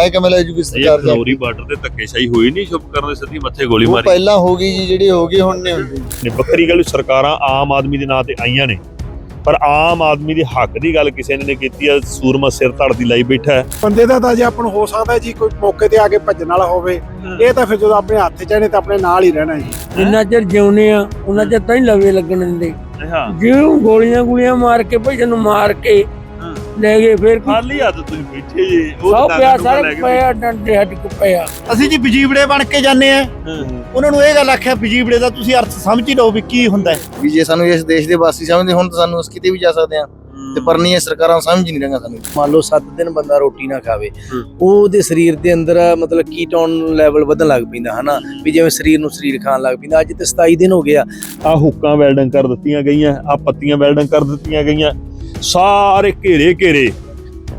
ਐ ਕਿਵੇਂ ਲੈ ਜੂਗੀ ਇਹ ਸਰਕਾਰ ਜਾ ਖਨੌਰੀ ਬਾਰਡਰ ਤੇ ਧੱਕੇਸ਼ਾਹੀ ਹੋਈ ਨਹੀਂ ਸ਼ੁਭ ਕਰਨ ਦੇ ਸਿੱਧੀ ਮੱਥੇ ਗੋਲੀ ਮਾਰੀ। ਪਹਿਲਾਂ ਹੋ ਗਈ ਜੀ ਜਿਹੜੀ ਹੋ ਗਈ ਹੁਣ ਨਹੀਂ ਹੁੰਦੀ। ਨੇ ਵੱਖਰੀ ਗੱਲ ਸਰਕਾਰਾਂ ਆਮ ਆਦਮੀ ਦੇ ਨਾਂ ਤੇ ਆਈਆਂ ਨੇ। ਪਰ ਆਮ ਆਦਮੀ ਦੇ ਹੱਕ ਦੀ ਗੱਲ ਕਿਸੇ ਨੇ ਨਹੀਂ ਕੀਤੀ ਆ ਸੂਰਮਾ ਸਿਰ ਧੜ ਦੀ ਲਾਈ ਬੈਠਾ ਹੈ। ਬੰਦੇ ਦਾ ਤਾਂ ਜੇ ਆਪਾਂ ਨੂੰ ਹੋ ਸਕਦਾ ਜੀ ਕੋਈ ਮੌਕੇ ਤੇ ਆ ਕੇ ਭੱਜਣ ਵਾਲਾ ਹੋਵੇ ਇਹ ਤਾਂ ਫਿਰ ਜਦੋਂ ਆਪਣੇ ਹੱਥ 'ਚ ਆਣੇ ਤਾਂ ਆਪਣੇ ਨਾਲ ਹੀ ਰਹਿਣਾ ਜੀ। ਜਿੰਨਾ ਚਿਰ ਜਿਉਨੇ ਆ ਉਹਨਾਂ ਚਿਰ ਤਾਂ ਹੀ ਲਵੇ ਲੱਗਣ ਦਿੰਦੇ। ਹਾਂ। ਜਿਉਂ ਗੋਲੀਆਂ ਗੋਲੀਆਂ ਮਾਰ ਕੇ ਭਈ ਸਾਨੂੰ ਮਾਰ ਕੇ ਲੈ ਗਏ ਫੇਰ ਕੀ? ਖਾਲੀ ਹੱਥ ਤੁਸੀਂ ਬੈਠੇ ਜੀ ਸਭ ਪਿਆ ਸਾਰੇ ਪਿਆ ਡੰਡੇ ਹੱਟ ਕੇ ਪਿਆ। ਅਸੀਂ ਜੀ ਵਜੀਬੜੇ ਬਣ ਕੇ ਜਾਂਦੇ ਆ। ਉਹਨਾਂ ਨੂੰ ਇਹ ਗੱਲ ਆਖਿਆ ਵਜੀਬੜੇ ਦਾ ਤੁਸੀਂ ਅਰਥ ਸਮਝ ਹੀ ਲਓ ਵੀ ਕੀ ਹੁੰਦਾ ਹੈ। ਵੀ ਜੇ ਸਾਨੂੰ ਇਸ ਦੇਸ਼ ਦੇ ਵਾਸੀ ਸਮਝਦੇ ਹੁਣ ਤਾਂ ਸਾਨੂੰ ਉਸ ਕਿਤੇ ਵੀ ਜਾ ਸਕਦੇ ਆ ਤੇ ਪਰ ਨਹੀਂ ਇਹ ਸਰਕਾਰਾਂ ਸਮਝ ਨਹੀਂ ਰਹੀਆਂ ਸਾਨੂੰ। ਮੰਨ ਲਓ 7 ਦਿਨ ਬੰਦਾ ਰੋਟੀ ਨਾ ਖਾਵੇ। ਉਹਦੇ ਸਰੀਰ ਦੇ ਅੰਦਰ ਮਤਲਬ ਕੀਟੋਨ ਲੈਵਲ ਵਧਣ ਲੱਗ ਪੈਂਦਾ ਹਨਾ? ਵੀ ਜਿਵੇਂ ਸਰੀਰ ਨੂੰ ਸਰੀਰ ਖਾਣ ਲੱਗ ਪੈਂਦਾ। ਅੱਜ ਤੇ 27 ਦਿਨ ਹੋ ਗਿਆ ਆ। ਹੁੱਕਾਂ ਵੈਲਡਿੰਗ ਕਰ ਦਿੱਤੀਆਂ ਗਈਆਂ ਆ ਪੱਤੀਆਂ ਵੈਲਡਿੰਗ ਕਰ ਦਿੱਤੀਆਂ ਗਈਆਂ। ਸਾਰੇ ਘੇਰੇ ਘੇਰੇ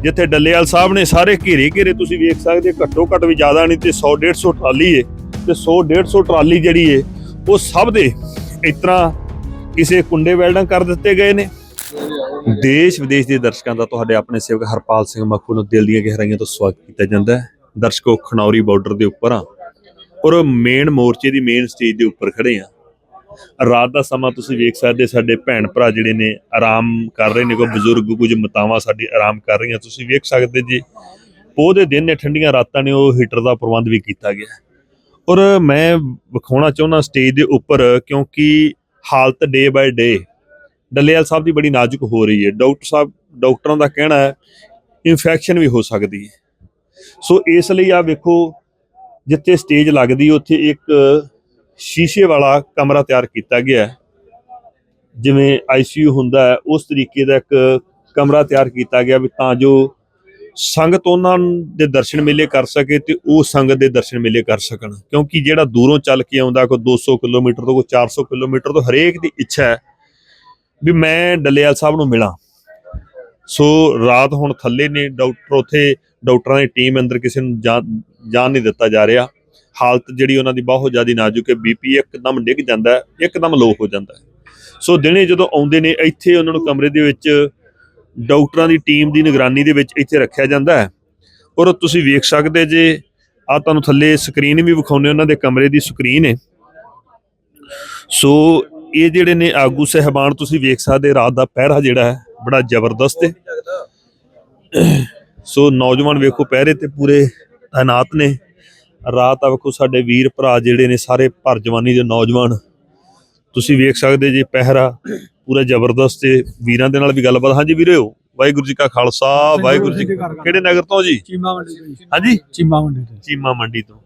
ਜਿੱਥੇ ਡੱਲੇਵਾਲ ਸਾਹਿਬ ਨੇ ਸਾਰੇ ਘੇਰੇ ਘੇਰੇ ਤੁਸੀਂ ਵੇਖ ਸਕਦੇ ਹੋ, ਘੱਟੋ ਘੱਟ ਵੀ ਜ਼ਿਆਦਾ ਨਹੀਂ ਤੇ 100 150 ਟਰਾਲੀ ਏ ਤੇ 100 150 ਟਰਾਲੀ ਜਿਹੜੀ ਏ ਉਹ ਸਭ ਦੇ ਇਸ ਤਰ੍ਹਾਂ ਕਿਸੇ ਕੁੰਡੇ ਵੈਲਡਿੰਗ ਕਰ ਦਿੱਤੇ ਗਏ ਨੇ। ਦੇਸ਼ ਵਿਦੇਸ਼ ਦੇ ਦਰਸ਼ਕਾਂ ਦਾ ਤੁਹਾਡੇ ਆਪਣੇ ਸੇਵਕ ਹਰਪਾਲ ਸਿੰਘ ਮੱਖੂ ਨੂੰ ਦਿਲ ਦੀਆਂ ਗਹਿਰਾਈਆਂ ਤੋਂ ਸਵਾਗਤ ਕੀਤਾ ਜਾਂਦਾ ਹੈ। ਦਰਸ਼ਕੋ ਖਨੌਰੀ ਬਾਰਡਰ ਦੇ ਉੱਪਰ ਆ। ਔਰ ਮੇਨ ਮੋਰਚੇ ਦੀ ਮੇਨ ਸਟੇਜ ਦੇ ਉੱਪਰ ਖੜੇ ਆ। ਰਾਤ ਦਾ ਸਮਾਂ ਤੁਸੀਂ ਵੇਖ ਸਕਦੇ, ਸਾਡੇ ਭੈਣ ਭਰਾ ਜਿਹੜੇ ਨੇ ਆਰਾਮ ਕਰ ਰਹੇ ਨੇ, ਕੋਈ ਬਜ਼ੁਰਗ, ਕੁਝ ਮਤਾਵਾਂ ਸਾਡੀ ਆਰਾਮ ਕਰ ਰਹੀਆਂ, ਤੁਸੀਂ ਵੇਖ ਸਕਦੇ ਜੀ। ਪੋਹ ਦੇ ਦਿਨ ਨੇ, ਠੰਡੀਆਂ ਰਾਤਾਂ ਨੇ, ਉਹ ਹੀਟਰ ਦਾ ਪ੍ਰਬੰਧ ਵੀ ਕੀਤਾ ਗਿਆ। ਔਰ ਮੈਂ ਵਿਖਾਉਣਾ ਚਾਹੁੰਦਾ ਸਟੇਜ ਦੇ ਉੱਪਰ, ਕਿਉਂਕਿ ਹਾਲਤ ਡੇ ਬਾਏ ਡੇ ਡੱਲੇਵਾਲ ਸਾਹਿਬ ਦੀ ਬੜੀ ਨਾਜ਼ੁਕ ਹੋ ਰਹੀ ਹੈ। ਡਾਕਟਰ ਸਾਹਿਬ, ਡਾਕਟਰਾਂ ਦਾ ਕਹਿਣਾ ਹੈ ਇਨਫੈਕਸ਼ਨ ਵੀ ਹੋ ਸਕਦੀ ਹੈ। ਸੋ ਇਸ ਲਈ ਆ ਵੇਖੋ, ਜਿੱਥੇ ਸਟੇਜ ਲੱਗਦੀ ਉੱਥੇ ਇੱਕ ਸ਼ੀਸ਼ੇ ਵਾਲਾ ਕਮਰਾ ਤਿਆਰ ਕੀਤਾ ਗਿਆ ਹੈ। ਜਿਵੇਂ ਆਈਸੀਯੂ ਹੁੰਦਾ ਹੈ, ਉਸ ਤਰੀਕੇ ਦਾ ਇੱਕ ਕਮਰਾ ਤਿਆਰ ਕੀਤਾ ਗਿਆ ਵੀ ਤਾਂ ਜੋ ਸੰਗਤ ਉਹਨਾਂ ਦੇ ਦਰਸ਼ਨ ਮੇਲੇ ਕਰ ਸਕੇ ਤੇ ਉਹ ਸੰਗਤ ਦੇ ਦਰਸ਼ਨ ਮੇਲੇ ਕਰ ਸਕਣ। ਕਿਉਂਕਿ ਜਿਹੜਾ ਦੂਰੋਂ ਚੱਲ ਕੇ ਆਉਂਦਾ, ਕੋਈ 200 ਕਿਲੋਮੀਟਰ ਤੋਂ ਕੋਈ 400 ਕਿਲੋਮੀਟਰ ਤੋਂ ਹਰੇਕ ਦੀ ਇੱਛਾ ਹੈ ਵੀ ਮੈਂ ਡੱਲੇਵਾਲ ਸਾਹਿਬ ਨੂੰ ਮਿਲਾਂ। ਸੋ ਰਾਤ ਹੁਣ ਥੱਲੇ ਨੇ, ਡਾਕਟਰ ਉਥੇ, ਡਾਕਟਰਾਂ ਦੀ ਟੀਮ ਅੰਦਰ ਕਿਸੇ ਨੂੰ ਜਾਣ ਜਾਣ ਨਹੀਂ ਦਿੱਤਾ ਜਾ ਰਿਹਾ। ਹਾਲਤ ਜਿਹੜੀ ਉਹਨਾਂ ਦੀ ਬਹੁਤ ਜ਼ਿਆਦਾ ਨਾਜ਼ੁਕ ਹੈ ਬੀਪੀ ਇੱਕਦਮ ਡਿੱਗ ਜਾਂਦਾ ਇੱਕਦਮ ਲੋ ਹੋ ਜਾਂਦਾ ਸੋ ਦਿਨੇ ਜਦੋਂ ਆਉਂਦੇ ਨੇ, ਇੱਥੇ ਉਹਨਾਂ ਨੂੰ ਕਮਰੇ ਦੇ ਵਿੱਚ ਡਾਕਟਰਾਂ ਦੀ ਟੀਮ ਦੀ ਨਿਗਰਾਨੀ ਦੇ ਵਿੱਚ ਇੱਥੇ ਰੱਖਿਆ ਜਾਂਦਾ ਹੈ। ਔਰ ਤੁਸੀਂ ਵੇਖ ਸਕਦੇ ਜੇ ਆ ਤੁਹਾਨੂੰ ਥੱਲੇ ਸਕਰੀਨ ਵੀ ਵਿਖਾਉਂਦੇ, ਉਹਨਾਂ ਦੇ ਕਮਰੇ ਦੀ ਸਕਰੀਨ ਹੈ। ਸੋ ਇਹ ਜਿਹੜੇ ਨੇ ਆਗੂ ਸਹਿਬਾਨ, ਤੁਸੀਂ ਵੇਖ ਸਕਦੇ ਰਾਤ ਦਾ ਪਹਿਰਾ ਜਿਹੜਾ ਹੈ, ਬੜਾ ਜ਼ਬਰਦਸਤ ਹੈ। ਸੋ ਨੌਜਵਾਨ ਵੇਖੋ, ਪਹਿਰੇ ਤੇ ਪੂਰੇ ਤਾਇਨਾਤ ਨੇ। ਰਾਤ ਆ ਵੇਖੋ ਸਾਡੇ ਵੀਰ ਭਰਾ ਜਿਹੜੇ ਨੇ ਸਾਰੇ ਭਰ ਜਵਾਨੀ ਦੇ ਨੌਜਵਾਨ। ਤੁਸੀਂ ਵੇਖ ਸਕਦੇ ਜੀ ਪਹਿਰਾ ਪੂਰਾ ਜ਼ਬਰਦਸਤ ਤੇ ਵੀਰਾਂ ਦੇ ਨਾਲ ਵੀ ਗੱਲਬਾਤ। ਹਾਂਜੀ ਵੀਰੋ ਵਾਹਿਗੁਰੂ ਜੀ ਕਾ ਖਾਲਸਾ ਵਾਹਿਗੁਰੂ ਜੀ। ਕਿਹੜੇ ਨਗਰ ਤੋਂ ਜੀ? ਚੀਮਾ ਮੰਡੀ ਤੋਂ ਜੀ। ਹਾਂਜੀ? ਚੀਮਾ ਮੰਡੀ ਤੋਂ। ਚੀਮਾ ਮੰਡੀ ਤੋਂ।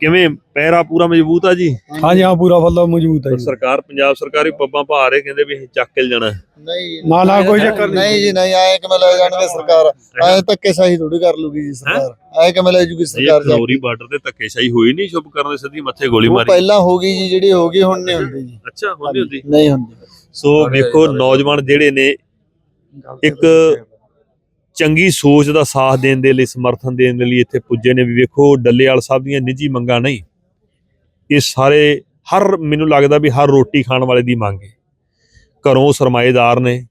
ਕਿਵੇਂ ਪਹਿਰਾ ਪੂਰਾ ਮਜ਼ਬੂਤ ਆ ਜੀ? ਹਾਂਜੀ ਹਾਂ ਪੂਰਾ ਫੱਲਾ ਮੌਜੂਦ ਹੈ ਜੀ। ਸਰਕਾਰ ਪੰਜਾਬ ਸਰਕਾਰ ਪੱਬਾਂ ਭਾ ਰਹੇ ਕਹਿੰਦੇ ਵੀ ਅਸੀਂ ਚੱਕ ਕੇ ਜਾਣਾ ਨਹੀਂ ਨਾ ਨਾ ਕੋਈ ਚੱਕਰ ਨਹੀਂ। ਨਹੀਂ ਜੀ ਨਹੀਂ ਐ ਕਿਵੇਂ ਲੈ ਜਾਣਗੇ ਸਰਕਾਰ? ਐ ਧੱਕੇ ਸਹੀ ਥੋੜੀ ਕਰ ਲੂਗੀ ਜੀ ਸਰਕਾਰ। ਐ ਕਿਵੇਂ ਲੈ ਜੂਗੀ ਇਹ ਸਰਕਾਰ ਜਾ ਖਨੌਰੀ ਬਾਰਡਰ ਤੇ ਧੱਕੇਸ਼ਾਹੀ ਹੋਈ ਨਹੀਂ ਸ਼ੁਭ ਕਰਨ ਦੇ ਸਿੱਧੀ ਮੱਥੇ ਗੋਲੀ ਮਾਰੀ। ਪਹਿਲਾਂ ਹੋ ਗਈ ਜੀ ਜਿਹੜੀ ਹੋ ਗਈ ਹੁਣ ਨਹੀਂ ਹੁੰਦੀ ਜੀ। ਅੱਛਾ ਹੁੰਦੀ? ਹੁੰਦੀ ਨਹੀਂ ਹੁੰਦੀ। ਸੋ ਵੇਖੋ ਨੌਜਵਾਨ ਜਿਹੜੇ ਨੇ ਇੱਕ ਚੰਗੀ ਸੋਚ ਦਾ ਸਾਥ ਦੇਣ ਦੇ ਲਈ ਸਮਰਥਨ ਦੇਣ ਦੇ ਲਈ ਇੱਥੇ ਪੁੱਜੇ ਨੇ ਵੀ ਵੇਖੋ ਡੱਲੇਵਾਲ ਸਾਹਿਬ ਦੀਆਂ ਨਿੱਜੀ ਮੰਗਾਂ ਨਹੀਂ। ਇਹ ਸਾਰੇ ਹਰ ਮੈਨੂੰ ਲੱਗਦਾ ਵੀ ਹਰ ਰੋਟੀ ਖਾਣ ਵਾਲੇ ਦੀ ਮੰਗ ਹੈ। ਘਰੋਂ ਸਰਮਾਏਦਾਰ ਨੇ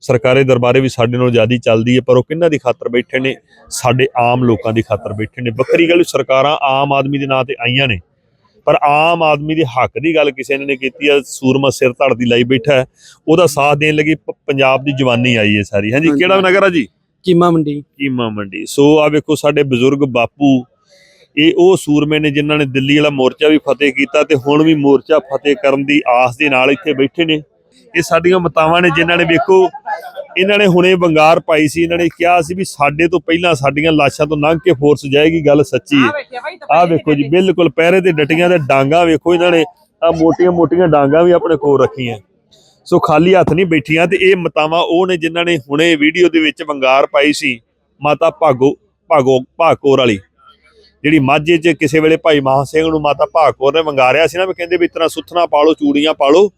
ਸਰਕਾਰੀ ਦਰਬਾਰੇ ਵੀ ਸਾਡੇ ਨਾਲੋਂ ਜ਼ਿਆਦੀ ਚੱਲਦੀ ਹੈ ਪਰ ਉਹ ਕਿੰਨਾਂ ਦੀ ਖਾਤਰ ਬੈਠੇ ਨੇ? ਸਾਡੇ ਆਮ ਲੋਕਾਂ ਦੀ ਖਾਤਰ ਬੈਠੇ ਨੇ। ਵੱਖਰੀ ਗੱਲ ਸਰਕਾਰਾਂ ਆਮ ਆਦਮੀ ਦੇ ਨਾਂ ਤੇ ਆਈਆਂ ਨੇ ਪਰ ਆਮ ਆਦਮੀ ਦੇ ਹੱਕ ਦੀ ਗੱਲ ਕਿਸੇ ਨੇ ਨਹੀਂ ਕੀਤੀ। ਆ ਸੂਰਮਾ ਸਿਰ ਧੜ ਦੀ ਲਾਈ ਬੈਠਾ। ਉਹਦਾ ਸਾਥ ਦੇਣ ਲੱਗੀ ਪੰਜਾਬ ਦੀ ਜਵਾਨੀ ਆਈ ਹੈ ਸਾਰੀ। ਹਾਂਜੀ। ਕਿਹੜਾ ਨਗਰ ਆ ਜੀ? ਚੀਮਾ ਮੰਡੀ। ਕੀਮਾ ਮੰਡੀ। ਸੋ ਆ ਵੇਖੋ ਸਾਡੇ ਬਜ਼ੁਰਗ ਬਾਪੂ, ਇਹ ਉਹ ਸੂਰਮੇ ਨੇ ਜਿਨ੍ਹਾਂ ਨੇ ਦਿੱਲੀ ਵਾਲਾ ਮੋਰਚਾ ਵੀ ਫਤਿਹ ਕੀਤਾ ਤੇ ਹੁਣ ਵੀ ਮੋਰਚਾ ਫਤਿਹ ਕਰਨ ਦੀ ਆਸ ਦੇ ਨਾਲ ਇੱਥੇ ਬੈਠੇ ਨੇ। ਇਹ ਸਾਡੀਆਂ ਮਤਾਵਾਂ ਨੇ ਜਿਨ੍ਹਾਂ ਨੇ ਵੇਖੋ, ਇਹਨਾਂ ਨੇ ਹੁਣੇ ਵੰਗਾਰ ਪਾਈ ਸੀ, ਇਹਨਾਂ ਨੇ ਕਿਹਾ ਸੀ ਵੀ ਸਾਡੇ ਤੋਂ ਪਹਿਲਾਂ ਸਾਡੀਆਂ ਲਾਸ਼ਾਂ ਤੋਂ ਲੰਘ ਕੇ ਫੋਰਸ ਜਾਏਗੀ, ਗੱਲ ਸੱਚੀ ਹੈ। ਆਹ ਵੇਖੋ ਜੀ, ਬਿਲਕੁਲ ਪਹਿਰੇ ਤੇ ਡਟੀਆਂ ਤੇ ਡਾਂਗਾ ਵੇਖੋ ਇਹਨਾਂ ਨੇ ਆ ਮੋਟੀਆਂ ਮੋਟੀਆਂ ਡਾਂਗਾ ਵੀ ਆਪਣੇ ਕੋਲ ਰੱਖੀਆਂ। ਸੋ ਖਾਲੀ ਹੱਥ ਨਹੀਂ ਬੈਠੀਆਂ ਤੇ ਇਹ ਮਤਾਵਾਂ ਉਹ ਨੇ ਜਿਨ੍ਹਾਂ ਨੇ ਹੁਣੇ ਵੀਡੀਓ ਦੇ ਵਿੱਚ ਵੰਗਾਰ ਪਾਈ ਸੀ, ਮਾਤਾ ਭਾਗੋ ਭਾਗੋ ਭਾਕੋਰ ਵਾਲੀ। ਜਿਹੜੀ ਮਾਝੇ 'ਚ ਕਿਸੇ ਵੇਲੇ ਭਾਈ ਮਹਾਂ ਸਿੰਘ ਨੂੰ ਮਾਤਾ ਭਾਕੋਰ ਨੇ ਵੰਗਾਰਿਆ ਸੀ ਨਾ, ਵੀ ਕਹਿੰਦੇ ਵੀ ਇਸ ਸੁਥਣਾ ਸੁੱਥਣਾ ਪਾਲੋ ਚੂੜੀਆਂ ਪਾਲੋ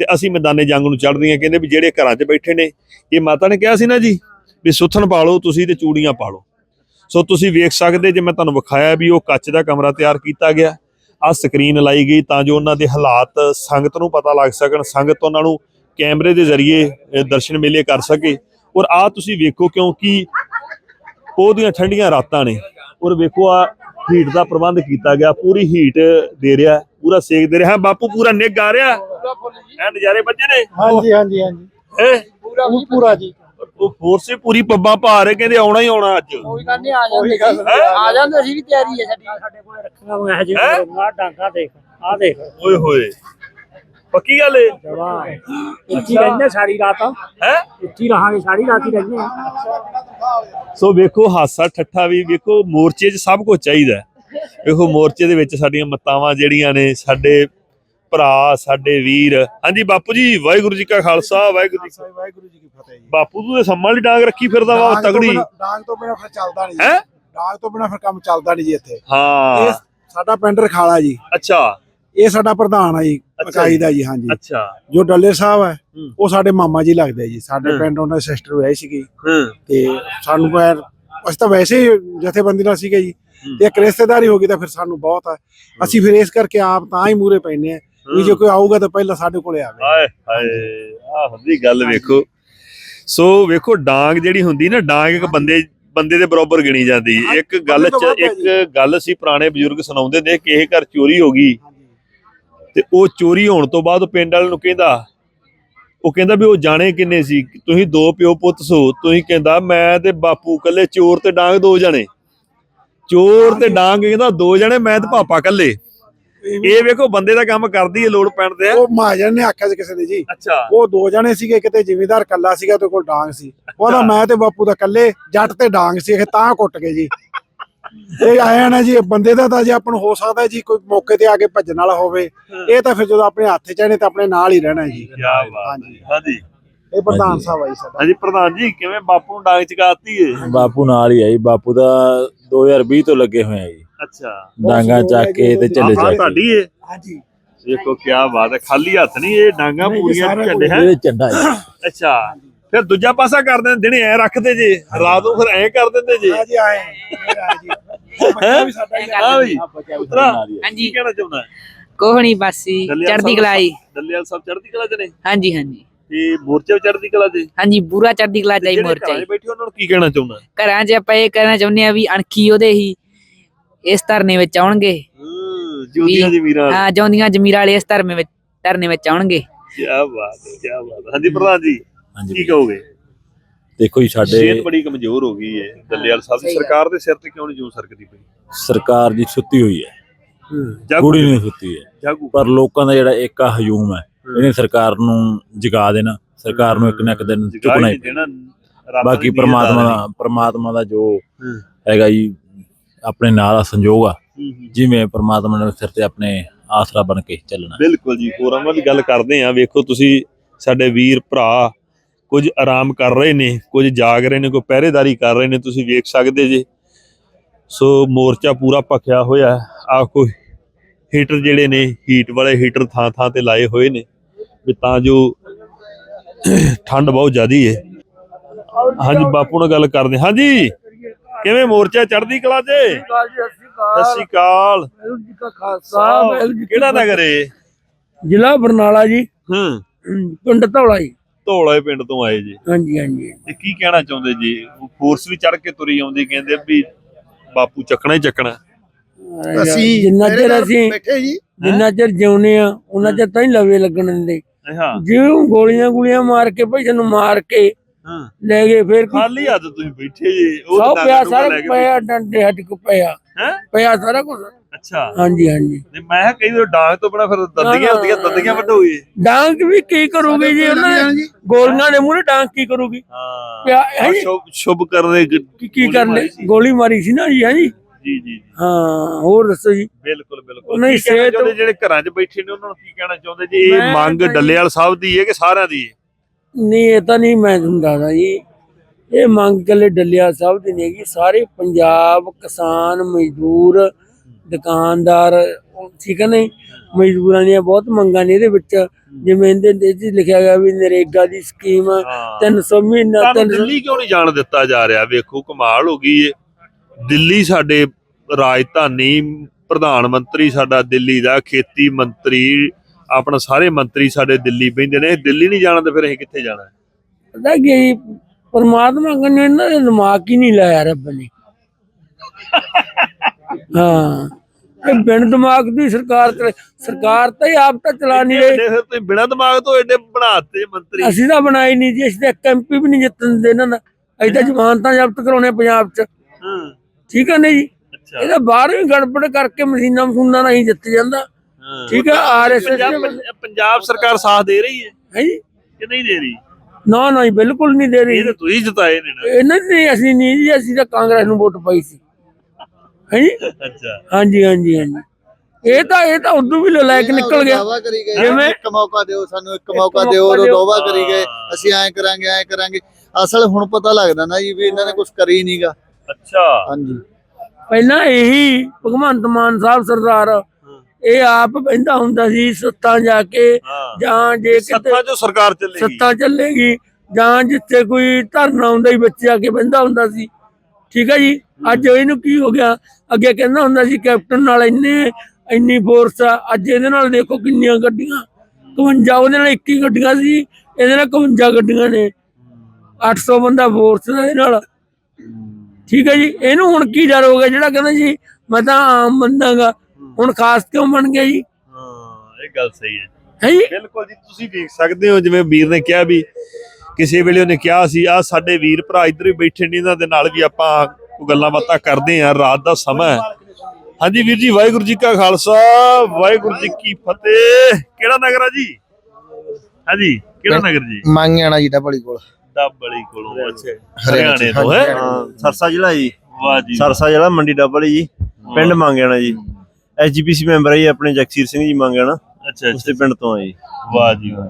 ਤੇ ਅਸੀਂ ਮੈਦਾਨੇ ਜੰਗ ਨੂੰ ਚੜ੍ਹਦੀਆਂ, ਕਹਿੰਦੇ ਵੀ ਜਿਹੜੇ ਘਰਾਂ 'ਚ ਬੈਠੇ ਨੇ, ਇਹ ਮਾਤਾ ਨੇ ਕਿਹਾ ਸੀ ਨਾ ਜੀ ਵੀ ਸੁੱਥਣ ਪਾਲੋ ਤੁਸੀਂ ਤੇ ਚੂੜੀਆਂ ਪਾਲੋ ਸੋ ਤੁਸੀਂ ਵੇਖ ਸਕਦੇ, ਜੇ ਮੈਂ ਤੁਹਾਨੂੰ ਵਿਖਾਇਆ ਵੀ ਉਹ ਕੱਚ ਦਾ ਕਮਰਾ ਤਿਆਰ ਕੀਤਾ ਗਿਆ ਆ ਸਕਰੀਨ ਲਾਈ ਗਈ ਤਾਂ ਜੋ ਉਹਨਾਂ ਦੇ ਹਾਲਾਤ ਸੰਗਤ ਨੂੰ ਪਤਾ ਲੱਗ ਸਕਣ ਸੰਗਤ ਉਹਨਾਂ ਨੂੰ ਕੈਮਰੇ ਦੇ ਜ਼ਰੀਏ ਦਰਸ਼ਨ ਮੇਲੇ ਕਰ ਸਕੇ। ਔਰ ਆ ਤੁਸੀਂ ਵੇਖੋ ਕਿਉਂਕਿ ਪੋਹ ਦੀਆਂ ਠੰਡੀਆਂ ਰਾਤਾਂ ਨੇ। ਔਰ ਵੇਖੋ ਆ ਹੀਟ ਦਾ ਪ੍ਰਬੰਧ ਕੀਤਾ ਗਿਆ ਪੂਰੀ ਹੀਟ ਦੇ ਰਿਹਾ ਪੂਰਾ ਸੇਕ ਦੇ ਰਿਹਾ। ਬਾਪੂ ਪੂਰਾ ਨਿੱਘ ਆ ਰਿਹਾ। ਐ ਨਜ਼ਾਰੇ ਬੱਜੇ ਨੇ? ਹਾਂਜੀ ਹਾਂਜੀ ਹਾਂਜੀ। ਹੈਂ? ਪੂਰਾ ਪੂਰਾ ਜੀ। ਉਹ ਫੋਰਸ ਹੀ ਪੂਰੀ ਪੱਬਾਂ ਪਾ ਰਹੇ ਕਹਿੰਦੇ ਆਉਣਾ ਹੀ ਆਉਣਾ ਅੱਜ। ਕੋਈ ਗੱਲ ਨਹੀਂ ਆ ਹੈਂ? ਆ ਜਾਂਦੇ ਅਸੀਂ ਵੀ ਤਿਆਰੀ ਹੈ ਸਾਡੀ। ਸਾਡੇ ਕੋਲ ਰੱਖੀਆਂ ਹੋਈਆਂ ਹਜੇ ਹੈਂ? ਆ ਡਾਂਗਾ ਦੇਖ ਆ ਦੇਖ। ਓਏ ਹੋਏ ਪੱਕੀ ਗੱਲ ਏ? ਜਵਾ ਇੱਥੇ ਰਹਿੰਦੇ ਸਾਰੀ ਰਾਤ। ਹੈ? ਇੱਥੇ ਹੀ ਰਹਾਂਗੇ ਸਾਰੀ ਰਾਤ ਹੀ ਰਹਿੰਦੇ ਸੋ ਵੇਖੋ ਹਾਸਾ ਠੱਠਾ ਵੀ ਵੇਖੋ ਮੋਰਚੇ 'ਚ ਸਭ ਕੁਝ ਚਾਹੀਦਾ ਹੈ। ਵੇਖੋ ਮੋਰਚੇ ਦੇ ਵਿੱਚ ਸਾਡੀਆਂ ਮਤਾਵਾਂ ਜਿਹੜੀਆਂ ਨੇ ਸਾਡੇ ਭਰਾ ਸਾਡੇ ਵੀਰ। ਹਾਂਜੀ ਬਾਪੂ ਜੀ ਵਾਹਿਗੁਰੂ ਜੀ ਕਾ ਖਾਲਸਾ ਵਾਹਿਗੁਰੂ ਜੀ ਕੀ ਫਤਿਹ। ਵਾਹਿਗੁਰੂ ਜੀ ਕੀ ਫਤਿਹ ਜੀ। ਬਾਪੂ ਤੂੰ ਤੇ ਸੰਮਾਂ ਵਾਲੀ ਡਾਂਗ ਰੱਖੀ ਫਿਰਦਾ ਵਾ ਡਾਂਗ ਤੋਂ ਤਗੜੀ। ਬਿਨਾਂ- ਡਾਂਗ ਤੋਂ ਬਿਨਾ ਫਿਰ ਚੱਲਦਾ ਨਹੀਂ ਹੈ? ਡਾਂਗ ਤੋਂ ਬਿਨਾ ਫਿਰ ਕੰਮ ਚੱਲਦਾ ਨਹੀਂ ਜੀ ਇੱਥੇ। ਇਹ ਹਾਂ ਸਾਡਾ ਪਿੰਡ ਰਖਾਲਾ ਜੀ। ਅੱਛਾ। ਇਹ ਸਾਡਾ ਪ੍ਰਧਾਨ ਆ ਜੀ ਅੱਛਾ ਇਕਾਈ। ਦਾ ਜੀ ਹਾਂਜੀ। ਅੱਛਾ। ਜੋ ਡੱਲੇ ਸਾਹਿਬ ਹੈ ਹੂੰ। ਉਹ ਸਾਡੇ ਮਾਮਾ ਜੀ ਲੱਗਦੇ ਜੀ। ਸਾਡੇ ਹੂੰ। ਪਿੰਡ ਉਹਨਾਂ ਦੀ ਸਿਸਟਰ ਹੋਈ ਸੀਗੀ ਹਾਂ। ਤੇ ਸਾਨੂੰ ਪੈਰ ਅਸੀਂ ਤਾਂ ਵੈਸੇ ਹੀ ਜਥੇਬੰਦੀ ਨਾਲ ਸੀਗੇ ਜੀ। ਹੂੰ। ਤੇ ਇੱਕ ਰਿਸ਼ਤੇਦਾਰੀ ਹੋ ਗਈ ਤਾਂ ਫਿਰ ਸਾਨੂੰ ਬਹੁਤ ਆ। ਅਸੀਂ ਫਿਰ ਇਸ ਕਰਕੇ ਆਪ ਤਾਂ ਹੀ ਮੂਰੇ ਪੈਨੇ ਆ। ਵੀ ਜੇ ਕੋਈ ਆਊਗਾ ਤਾਂ ਪਹਿਲਾਂ ਸਾਡੇ ਕੋਲੇ ਆਵੇ। ਹਾਏ ਹਾਏ ਆਹ ਹੁੰਦੀ ਗੱਲ ਵੇਖੋ। ਸੋ ਵੇਖੋ ਡਾਂਗ ਜਿਹੜੀ ਹੁੰਦੀ ਨਾ ਡਾਂਗ ਇੱਕ ਬੰਦੇ ਬੰਦੇ ਦੇ ਬਰਾਬਰ ਗਿਣੀ ਜਾਂਦੀ। ਇੱਕ ਗੱਲ ਇੱਕ ਗੱਲ ਸੀ ਪੁਰਾਣੇ ਬਜ਼ੁਰਗ ਸੁਣਾਉਂਦੇ ਨੇ ਕਿ ਇਹ ਘਰ ਚੋਰੀ ਹੋ ਗਈ। ਤੇ ਉਹ ਚੋਰੀ ਹੋਣ ਤੋਂ ਬਾਅਦ ਪਿੰਡ ਵਾਲੇ ਨੂੰ ਕਹਿੰਦਾ ਉਹ ਕਹਿੰਦਾ ਵੀ ਉਹ ਜਾਣੇ ਕਿੰਨੇ ਸੀ? ਤੁਸੀਂ ਦੋ ਪਿਓ ਪੁੱਤ ਸੋ। ਤੁਸੀਂ ਕਹਿੰਦਾ ਮੈਂ ਤੇ ਬਾਪੂ ਕੱਲੇ ਚੋਰ ਤੇ ਡਾਂਗ ਦੋ ਜਣੇ। ਚੋਰ ਤੇ ਡਾਂਗ ਕਹਿੰਦਾ ਦੋ ਜਣੇ ਮੈਂ ਤੇ ਪਾਪਾ ਕੱਲੇ ਇਹ ਵੇਖੋ ਬੰਦੇ ਦਾ ਕੰਮ ਕਰਦੀ ਹੈ ਲੋੜ ਪੈਣ ਤੇ। ਉਹ ਮਹਾਜਨ ਨੇ ਆਖਿਆ ਸੀ ਕਿਸੇ ਨੇ ਜੀ। ਅੱਛਾ। ਉਹ ਦੋ ਜਣੇ ਸੀਗੇ ਕਿਤੇ ਜ਼ਿਮੀਦਾਰ ਕੱਲਾ ਸੀਗਾ ਤੇ ਕੋਲ ਡਾਂਗ ਸੀ। ਉਹਦਾ ਮੈਂ ਤੇ ਬਾਪੂ ਦਾ ਕੱਲੇ ਜੱਟ ਤੇ ਡਾਂਗ ਸੀ ਇਹ ਤਾਂ ਕੁੱਟ ਗਏ ਜੀ। ਇਹ ਆਇਆ ਨਾ ਜੀ ਇਹ ਬੰਦੇ ਦਾ ਤਾਂ ਜੇ ਆਪਾਂ ਨੂੰ ਹੋ ਸਕਦਾ ਜੀ ਕੋਈ ਮੌਕੇ ਤੇ ਆ ਕੇ ਭੱਜਣ ਵਾਲਾ ਹੋਵੇ। ਇਹ ਤਾਂ ਫਿਰ ਜਦੋਂ ਆਪਣੇ ਹੱਥ ਚ ਆਣੇ ਤਾਂ ਆਪਣੇ ਨਾਲ ਹੀ ਰਹਿਣਾ ਜੀ। ਕੀ ਬਾਤ ਹਾਂਜੀ। ਇਹ ਪ੍ਰਧਾਨ ਸਾਹਿਬ ਆਈ ਸਾਡਾ। ਹਾਂਜੀ ਪ੍ਰਧਾਨ ਜੀ ਕਿਵੇਂ ਬਾਪੂ ਨੂੰ ਡਾਂਗ ਚਕਾਤੀ ਏ ਬਾਪੂ ਨਾਲ ਹੀ ਆਈ ਬਾਪੂ ਦਾ 2020 ਤੋਂ ਲੱਗੇ ਹੋਏ ਆ ਜੀ। ਅੱਛਾ। ਡਾਂਗਾ ਚੱਕ ਕੇ ਤੇ ਚੱਲੇ ਆਹ ਤੁਹਾਡੀ ਏ? ਹਾਂਜੀ। ਦੇਖੋ ਕੀ ਬਾਤ ਹੈ ਖਾਲੀ ਹੱਥ ਨਹੀਂ ਇਹ ਡਾਂਗਾ ਪੂਰੀਆਂ ਝੰਡੇ ਹੈ। ਇਹ ਝੰਡਾ ਜੀ ਅੱਛਾ ਫਿਰ ਦੂਜਾ ਪਾਸਾ ਕਰ ਦਿੰਦੇ ਦਿਨੇ ਐ ਰੱਖਦੇ ਜੇ ਰਾਤ ਨੂੰ ਫਿਰ ਐ ਕਰ ਦਿੰਦੇ ਜੇ। ਹਾਂਜੀ ਆਏ ਇਹ ਆ ਵੀ ਸਾਡਾ ਹੀ ਆ। ਹਾਂ। ਬਈ ਪੁੱਤਰਾ ਹੀ ਆ। ਕੀ ਹਾਂਜੀ ਕਹਿਣਾ ਚਾਹੁੰਦਾ ਕੋਹਣੀ ਬਾਸੀ ਸਾਹਿਬ- ਕਲਾਈ ਡੱਲੇਵਾਲ ਸਾਹਿਬ ਚੜ੍ਹਦੀ ਕਲਾ ਚ ਨੇ? ਹਾਂਜੀ ਹਾਂਜੀ। ਤੇ ਮੋਰਚੇ ਵਿੱਚ ਚੜ੍ਹਦੀ ਕਲਾ ਦੇ ਹਾਂਜੀ ਪੂਰਾ ਚੜ੍ਹਦੀ ਕਲਾ ਚਾਹੀ ਮੋਰਚਾ ਘਰਾਂ 'ਚ ਬੈਠੇ ਉਹਨਾਂ ਨੂੰ ਕੀ ਕਹਿਣਾ ਚਾਹੁੰਦਾ ਘਰਾਂ 'ਚ ਆਪਾਂ ਇਹ ਕਹਿਣਾ ਚਾਹੁੰਦੇ ਆ ਵੀ ਅਣਖੀ ਉਹਦੇ ਹੀ। ਇਸ ਧਰਨੇ ਵਿੱਚ ਆਉਣਗੇ। ਜੋਤੀਆਂ ਦੀ ਵੀਰਾਂ ਹਾਂ ਜਿਉਂਦੀਆਂ ਜ਼ਮੀਰਾਂ ਵਾਲੇ ਇਸ ਧਰਨੇ ਵਿੱਚ ਧਰਨੇ ਵਿੱਚ ਆਉਣਗੇ। ਕੀ ਬਾਤ ਹੈ ਕੀ ਬਾਤ ਹੈ। ਹਾਂਜੀ ਪ੍ਰਧਾਨ ਜੀ ਕੀ ਹਾਂਜੀ ਕਹੋਗੇ? ਦੇਖੋ ਜੀ ਸਾਡੇ ਸਿਹਤ ਬੜੀ ਕਮਜ਼ੋਰ ਹੋ ਗਈ ਹੈ। ਦੱਲੇਵਾਲ ਸਾਹਿਬ ਦੀ। ਸਰਕਾਰ ਦੇ ਸਿਰ ਤੇ ਕਿਉਂ ਨਹੀਂ ਜੂੰ ਸਰਕਦੀ ਪਈ? ਸਰਕਾਰ ਜੀ ਸੁੱਤੀ ਹੋਈ ਹੈ। ਜਾਗੂ। ਨਹੀਂ ਸੁੱਤੀ ਹੈ। ਜਾਗੂ। ਪਰ ਲੋਕਾਂ ਦਾ ਜਿਹੜਾ ਏਕਾ ਹਜੂਮ ਹੈ ਇਹਨੇ ਸਰਕਾਰ ਨੂੰ ਜਗਾ ਦੇਣਾ। ਸਰਕਾਰ ਨੂੰ ਇੱਕ ਨਾ ਇੱਕ ਦਿਨ ਚੁੱਕਣਾ ਹੀ ਨਹੀਂ ਦੇਣਾ, ਰੱਬ ਬਾਕੀ ਪ੍ਰਮਾਤਮਾ ਦਾ ਪ੍ਰਮਾਤਮਾ ਦਾ ਜੋ। ਹੈਗਾ ਜੀ ਆਪਣੇ ਨਾਲ ਦਾ ਸੰਜੋਗ ਆ। ਜਿਵੇਂ ਪ੍ਰਮਾਤਮਾ ਨੇ ਸਿਰ ਤੇ ਆਪਣੇ ਆਸਰਾ ਬਣ ਕੇ ਚੱਲਣਾ। ਬਿਲਕੁਲ ਜੀ ਹੋਰਾਂ ਵਾਲੀ ਗੱਲ ਕਰਦੇ ਆ ਵੇਖੋ ਤੁਸੀਂ ਸਾਡੇ ਵੀਰ ਭਰਾ ਕੁਝ ਆਰਾਮ ਕਰ ਰਹੇ ਨੇ ਕੁਝ ਜਾਗ ਰਹੇ ਨੇ ਕੋਈ ਪਹਿਰੇਦਾਰੀ ਕਰ ਰਹੇ ਨੇ ਤੁਸੀਂ ਵੇਖ ਸਕਦੇ ਜੇ। ਸੋ ਮੋਰਚਾ ਪੂਰਾ ਭਖਿਆ ਹੋਇਆ ਆ ਕੋਈ ਹੀਟਰ ਜਿਹੜੇ ਨੇ ਹੀਟ ਵਾਲੇ ਹੀਟਰ ਥਾਂ ਥਾਂ ਤੇ ਲਾਏ ਹੋਏ ਨੇ। ਵੀ ਤਾਂ ਜੋ ਠੰਡ ਬਹੁਤ ਜ਼ਿਆਦੀ ਹੈ ਹਾਂਜੀ ਬਾਪੂ ਨਾਲ ਗੱਲ ਕਰਦੇ। ਹਾਂਜੀ। ਕਿਵੇਂ ਮੋਰਚਾ ਚੜ੍ਹਦੀ ਕਲਾ 'ਚ? ਸਤਿ ਸ਼੍ਰੀ ਅਕਾਲ ਜੀ ਕਾ ਖਾਲਸਾ ਵਾਹਿਗੁਰੂ ਜੀ ਕੀ ਕਿਹੜਾ ਫਤਿਹ। ਨਗਰ ਏ? ਜ਼ਿਲ੍ਹਾ ਬਰਨਾਲਾ ਜੀ। ਹੂੰ। ਪਿੰਡ ਧੌਲਾ ਜੀ। ਧੌਲੇ ਪਿੰਡ ਤੋਂ ਆਏ ਜੀ। ਹਾਂਜੀ ਹਾਂਜੀ ਤੇ ਕੀ ਕਹਿਣਾ ਚਾਹੁੰਦੇ ਜੀ? ਫੋਰਸ ਵੀ ਚੜ ਕੇ ਤੁਰੀ ਆਉਂਦੀ ਕਹਿੰਦੇ ਵੀ ਬਾਪੂ ਚੱਕਣਾ ਹੀ ਚੱਕਣਾ। ਅਸੀਂ ਜਿੰਨਾ ਮੇਰੇ ਚਿਰ ਅਸੀਂ ਬੈਠੇ ਜੀ। ਜਿੰਨਾ ਚਿਰ ਜਿਉਨੇ ਆ ਉਹਨਾਂ ਚਿਰ ਤਾਂ ਹੀ ਲਵੇ ਲੱਗਣ ਦਿੰਦੇ। ਹਾਂ। ਜਿਉਂ ਗੋਲੀਆਂ ਗੋਲੀਆਂ ਮਾਰ ਕੇ ਭਾਈ ਸਾਨੂੰ ਮਾਰ ਕੇ ਲੈ ਗਏ ਫਿਰ ਖਾਲੀ ਹੱਥ ਤੁਸੀਂ ਬੈਠੇ ਜੀ ਸਭ ਤਾਂ ਪਿਆ ਸਾਰਾ ਪਿਆ ਡੰਡੇ ਹੱਟ ਕੋ ਪਿਆ। ਹੈਂ? ਪਿਆ ਸਾਰਾ ਕੁਝ ਅੱਛਾ। ਹਾਂਜੀ ਹਾਂਜੀ। ਤੇ ਮੈਂ ਕਿਹਾ ਕਈ ਵਾਰ ਡਾਂਗ ਤੋਂ ਬਣਾ ਫਿਰ ਦੰਦੀਆਂ ਹੁੰਦੀਆਂ ਦੰਦੀਆਂ ਵੱਢੋਗੇ ਡਾਂਗ ਵੀ ਕੀ ਕਰੂਗੀ ਜੀ ਉਹਨਾਂ ਨੇ ਗੋਲੀਆਂ ਦੇ ਮੂਹਰੇ ਡਾਂਗ ਕੀ ਕਰੂਗੀ? ਹਾਂ। ਪਿਆ ਹੈ ਜੀ? ਸ਼ੁਭ ਸ਼ੁਭ ਕਰਦੇ ਕੀ ਕੀ ਗੋਲੀ ਕਰ ਲੈ ਮਾਰੀ ਸੀ। ਗੋਲੀ ਮਾਰੀ ਸੀ ਨਾ ਜੀ ਹੈ ਜੀ? ਜੀ ਹਾਂ ਹੋਰ ਦੱਸੋ ਜੀ। ਬਿਲਕੁਲ ਬਿਲਕੁਲ। ਕਹਿਣਾ ਸਿਹਤ- ਜਿਹੜੇ ਘਰਾਂ 'ਚ ਬੈਠੇ ਨੇ ਉਹਨਾਂ ਨੂੰ ਕੀ ਕਹਿਣਾ ਚਾਹੁੰਦੇ ਜੀ? ਇਹ ਮੰਗ ਡੱਲੇਵਾਲ ਸਾਹਿਬ ਦੀ ਹੈ ਕਿ ਸਾਰਿਆਂ ਦੀ ਹੈ? ਨਹੀਂ ਇਹ ਤਾਂ ਨਹੀਂ ਮੈਂ ਤੁਹਾਨੂੰ ਦੱਸਦਾ ਜੀ। ਇਹ ਮੰਗ ਕੱਲੇ ਡੱਲਿਆ ਸਾਹਿਬ ਦੀ ਨਹੀਂ ਹੈਗੀ। ਸਾਰੇ ਪੰਜਾਬ ਕਿਸਾਨ ਮਜ਼ਦੂਰ ਦੁਕਾਨਦਾਰ ਠੀਕ ਹੈ ਨਹੀਂ? ਮਜ਼ਦੂਰਾਂ ਦੀਆਂ ਬਹੁਤ ਮੰਗਾਂ ਨੇ ਇਹਦੇ ਵਿੱਚ। ਜਿਵੇਂ ਇਹਦੇ ਇਹਦੇ 'ਚ ਲਿਖਿਆ ਗਿਆ ਵੀ ਨਰੇਗਾ ਦੀ ਸਕੀਮ ਹਾਂ। 300 ਮਹੀਨਾ 300 ਦਿੱਲੀ ਕਿਉਂ ਨਹੀਂ ਜਾਣ ਦਿੱਤਾ ਜਾ ਰਿਹਾ? ਵੇਖੋ ਕਮਾਲ ਹੋ ਗਈ ਏ। ਦਿੱਲੀ ਸਾਡੇ ਰਾਜਧਾਨੀ ਪ੍ਰਧਾਨ ਮੰਤਰੀ ਸਾਡਾ ਦਿੱਲੀ ਦਾ ਖੇਤੀ ਮੰਤਰੀ ਆਪਣਾ ਸਾਰੇ ਮੰਤਰੀ ਸਾਡੇ ਦਿੱਲੀ ਬੈਂਦੇ ਨੇ ਦਿੱਲੀ ਨਹੀਂ ਜਾਣਾ ਤੇ ਫਿਰ ਅਸੀਂ ਕਿੱਥੇ ਜਾਣਾ? ਪਤਾ ਕੀ ਹੈ ਪਰਮਾਤਮਾ ਕਹਿੰਦੇ ਇਹਨਾਂ ਦੇ ਦਿਮਾਗ ਹੀ ਨਹੀਂ ਲਾਇਆ ਰੱਬ ਨੇ। ਹਾਂ ਇਹ ਬਿਨ ਦਿਮਾਗ ਦੀ ਸਰਕਾਰ ਚਲੇ ਸਰਕਾਰ ਤਾਂ ਹੀ ਆਪ ਤਾਂ ਚਲਾ ਨਹੀਂ ਰਹੀ। ਐਡੇ ਫਿਰ ਤੁਸੀਂ ਬਿਨਾਂ ਦਿਮਾਗ ਤੋਂ ਐਡੇ ਬਣਾਤੇ ਮੰਤਰੀ। ਅਸੀਂ ਤਾਂ ਬਣਾਈ ਨਹੀਂ ਜੀ ਅਸੀਂ ਤਾਂ ਐਮਪੀ ਵੀ ਨਹੀਂ ਜਿੱਤਣ ਦਿੰਦੇ ਇਹਨਾਂ ਦਾ ਅਸੀਂ ਤਾਂ ਜ਼ਮਾਨਤਾਂ ਜ਼ਬਤ ਕਰਾਉਣੇ ਪੰਜਾਬ 'ਚ। ਹਾਂ। ਠੀਕ ਹੈ ਨਹੀਂ ਜੀ? ਇਹਦਾ ਬਾਹਰ ਵੀ ਗੜਬੜ ਕਰਕੇ ਮਸ਼ੀਨਾਂ ਮਸ਼ੂਨਾਂ ਨਾਲ ਹੀ ਜਿੱਤ ਜਾਂਦਾ। ਹਾਂ। ਠੀਕ ਹੈ ਆਰਐਸਐਸ ਪੰਜਾਬ ਪੰਜਾਬ ਸਰਕਾਰ ਸਾਥ ਦੇ ਰਹੀ ਹੈ? ਹੈ? ਜੀ ਕਿ ਨਹੀਂ ਦੇ ਰਹੀ? ਨਾ ਨਾ ਜੀ ਬਿਲਕੁਲ ਨਹੀਂ ਦੇ ਰਹੀ। ਇਹ ਤਾਂ ਤੁਸੀਂ ਜਿਤਾਏ ਨੇ ਨਾ। ਇਹਨਾਂ ਨੇ ਅਸੀਂ ਨਹੀਂ ਜੀ ਅਸੀਂ ਤਾਂ ਕਾਂਗਰਸ ਨੂੰ ਵੋਟ ਪਾਈ ਸੀ। ਹੈ? ਅੱਛਾ। ਹਾਂਜੀ ਹਾਂਜੀ ਹਾਂਜੀ। ਇਹ ਤਾਂ ਇਹ ਤਾਂ ਉਦੋਂ ਵੀ ਲਾਇਕ ਨਿਕਲ ਗਿਆ। ਦਾਵਾ ਕਰੀ ਗਏ। ਜਿਵੇਂ- ਇੱਕ ਮੌਕਾ ਦਿਓ ਸਾਨੂੰ ਇੱਕ ਮੌਕਾ ਮੌਕਾ ਦਿਓ ਉਹ ਦਿਓ। ਦੋਵਾ ਕਰੀ ਗਏ। ਹਾਂ। ਅਸੀਂ ਐਂ ਕਰਾਂਗੇ ਐਂ ਕਰਾਂਗੇ। ਅਸਲ ਹੁਣ ਪਤਾ ਲੱਗਦਾ ਨਾ ਜੀ ਵੀ ਇਹਨਾਂ ਨੇ ਕੁਝ ਕਰੀ ਨਹੀਂਗਾ ਅੱਛਾ। ਹਾਂਜੀ। ਪਹਿਲਾਂ ਇਹੀ ਭਗਵੰਤ ਮਾਨ ਸਾਹਿਬ ਸਰਦਾਰ ਇਹ ਆਪ ਬਹਿੰਦਾ ਹੁੰਦਾ ਸੀ ਸੱਤਾਂ ਜਾ ਕੇ ਹਾਂ। ਜਾਂ ਜੇ ਸੱਤਾ ਜੋ ਸਰਕਾਰ ਚੱਲੇਗੀ। ਸੱਤਾ ਚੱਲੇਗੀ ਜਾਂ ਜਿੱਥੇ ਕੋਈ ਧਰਨਾ ਹੁੰਦਾ ਸੀ ਬੱਚੇ ਆ ਕੇ ਬਹਿੰਦਾ ਹੁੰਦਾ ਸੀ। ਠੀਕ ਹੈ ਜੀ? ਅੱਜ ਇਹਨੂੰ ਕੀ ਹੋ ਗਿਆ? ਅੱਗੇ ਕਹਿੰਦਾ ਹੁੰਦਾ ਸੀ ਕੈਪਟਨ ਨਾਲ ਇੰਨੇ ਇੰਨੀ ਫੋਰਸ ਆ ਅੱਜ ਇਹਦੇ ਨਾਲ ਦੇਖੋ ਕਿੰਨੀਆਂ ਗੱਡੀਆਂ। 51 ਉਹਦੇ ਨਾਲ 21 ਗੱਡੀਆਂ ਸੀ ਇਹਦੇ ਨਾਲ 51 ਗੱਡੀਆਂ ਨੇ। 800 ਬੰਦਾ ਫੋਰਸ ਦਾ ਇਹਦੇ ਨਾਲ। ਠੀਕ ਹੈ ਜੀ? ਇਹਨੂੰ ਹੁਣ ਕੀ ਡਰ ਹੋ ਗਿਆ? ਜਿਹੜਾ ਕਹਿੰਦਾ ਜੀ ਮੈਂ ਤਾਂ ਆਮ ਬੰਦਾਗਾ ਹੁਣ ਖਾਸ ਕਿਉਂ ਬਣ ਗਿਆ ਜੀ? ਹਾਂ ਇਹ ਗੱਲ ਸਹੀ ਹੈ ਹੈ ਜੀ? ਬਿਲਕੁਲ ਜੀ ਤੁਸੀਂ ਦੇਖ ਸਕਦੇ ਹੋ ਜਿਵੇਂ ਵੀਰ ਨੇ ਕਿਹਾ ਵੀ ਕਿਸੇ ਵੇਲੇ ਉਹਨੇ ਕਿਹਾ ਸੀ ਆ ਸਾਡੇ ਵੀਰ ਭਰਾ ਇੱਧਰ ਵੀ ਬੈਠੇ ਨੇ ਇਹਨਾਂ ਦੇ ਨਾਲ ਵੀ ਆਪਾਂ ਗੱਲਾਂ ਬਾਤਾਂ ਕਰਦੇ ਆ ਰਾਤ ਦਾ ਸਮਾਂ ਹੈ। ਹਾਂਜੀ ਵੀਰ ਜੀ ਵਾਹਿਗੁਰੂ ਜੀ ਕਾ ਖਾਲਸਾ ਵਾਹਿਗੁਰੂ ਜੀ ਕੀ ਫਤਿਹ। ਕਿਹੜਾ ਨਗਰ ਆ ਜੀ? ਹਾਂਜੀ ਕਿਹੜਾ ਨਗਰ ਜੀ? ਮੰਗਿਆਣਾ ਜੀ ਡਬਲੀ ਕੋਲ। ਡੱਬਲੀ ਕੋਲੋਂ ਅੱਛਾ। ਹਰਿਆਣੇ ਤੋਂ ਹੈ? ਹਾਂ ਸਰਸਾ ਜ਼ਿਲ੍ਹਾ ਜੀ। ਵਾਹ ਜੀ ਸਰਸਾ ਜ਼ਿਲ੍ਹਾ ਮੰਡੀ ਡੱਬਲ ਜੀ ਪਿੰਡ ਮੰਗਿਆਣਾ ਜੀ। ਐਸਜੀਪੀਸੀ ਮੈਂਬਰ ਆ ਜੀ ਆਪਣੇ ਜਗਸੀਰ ਸਿੰਘ ਜੀ ਮੰਗਿਆਣਾ ਅੱਛਾ ਉਸੇ ਪਿੰਡ ਤੋਂ ਆ ਜੀ। ਵਾਹ ਜੀ ਵਾਹ।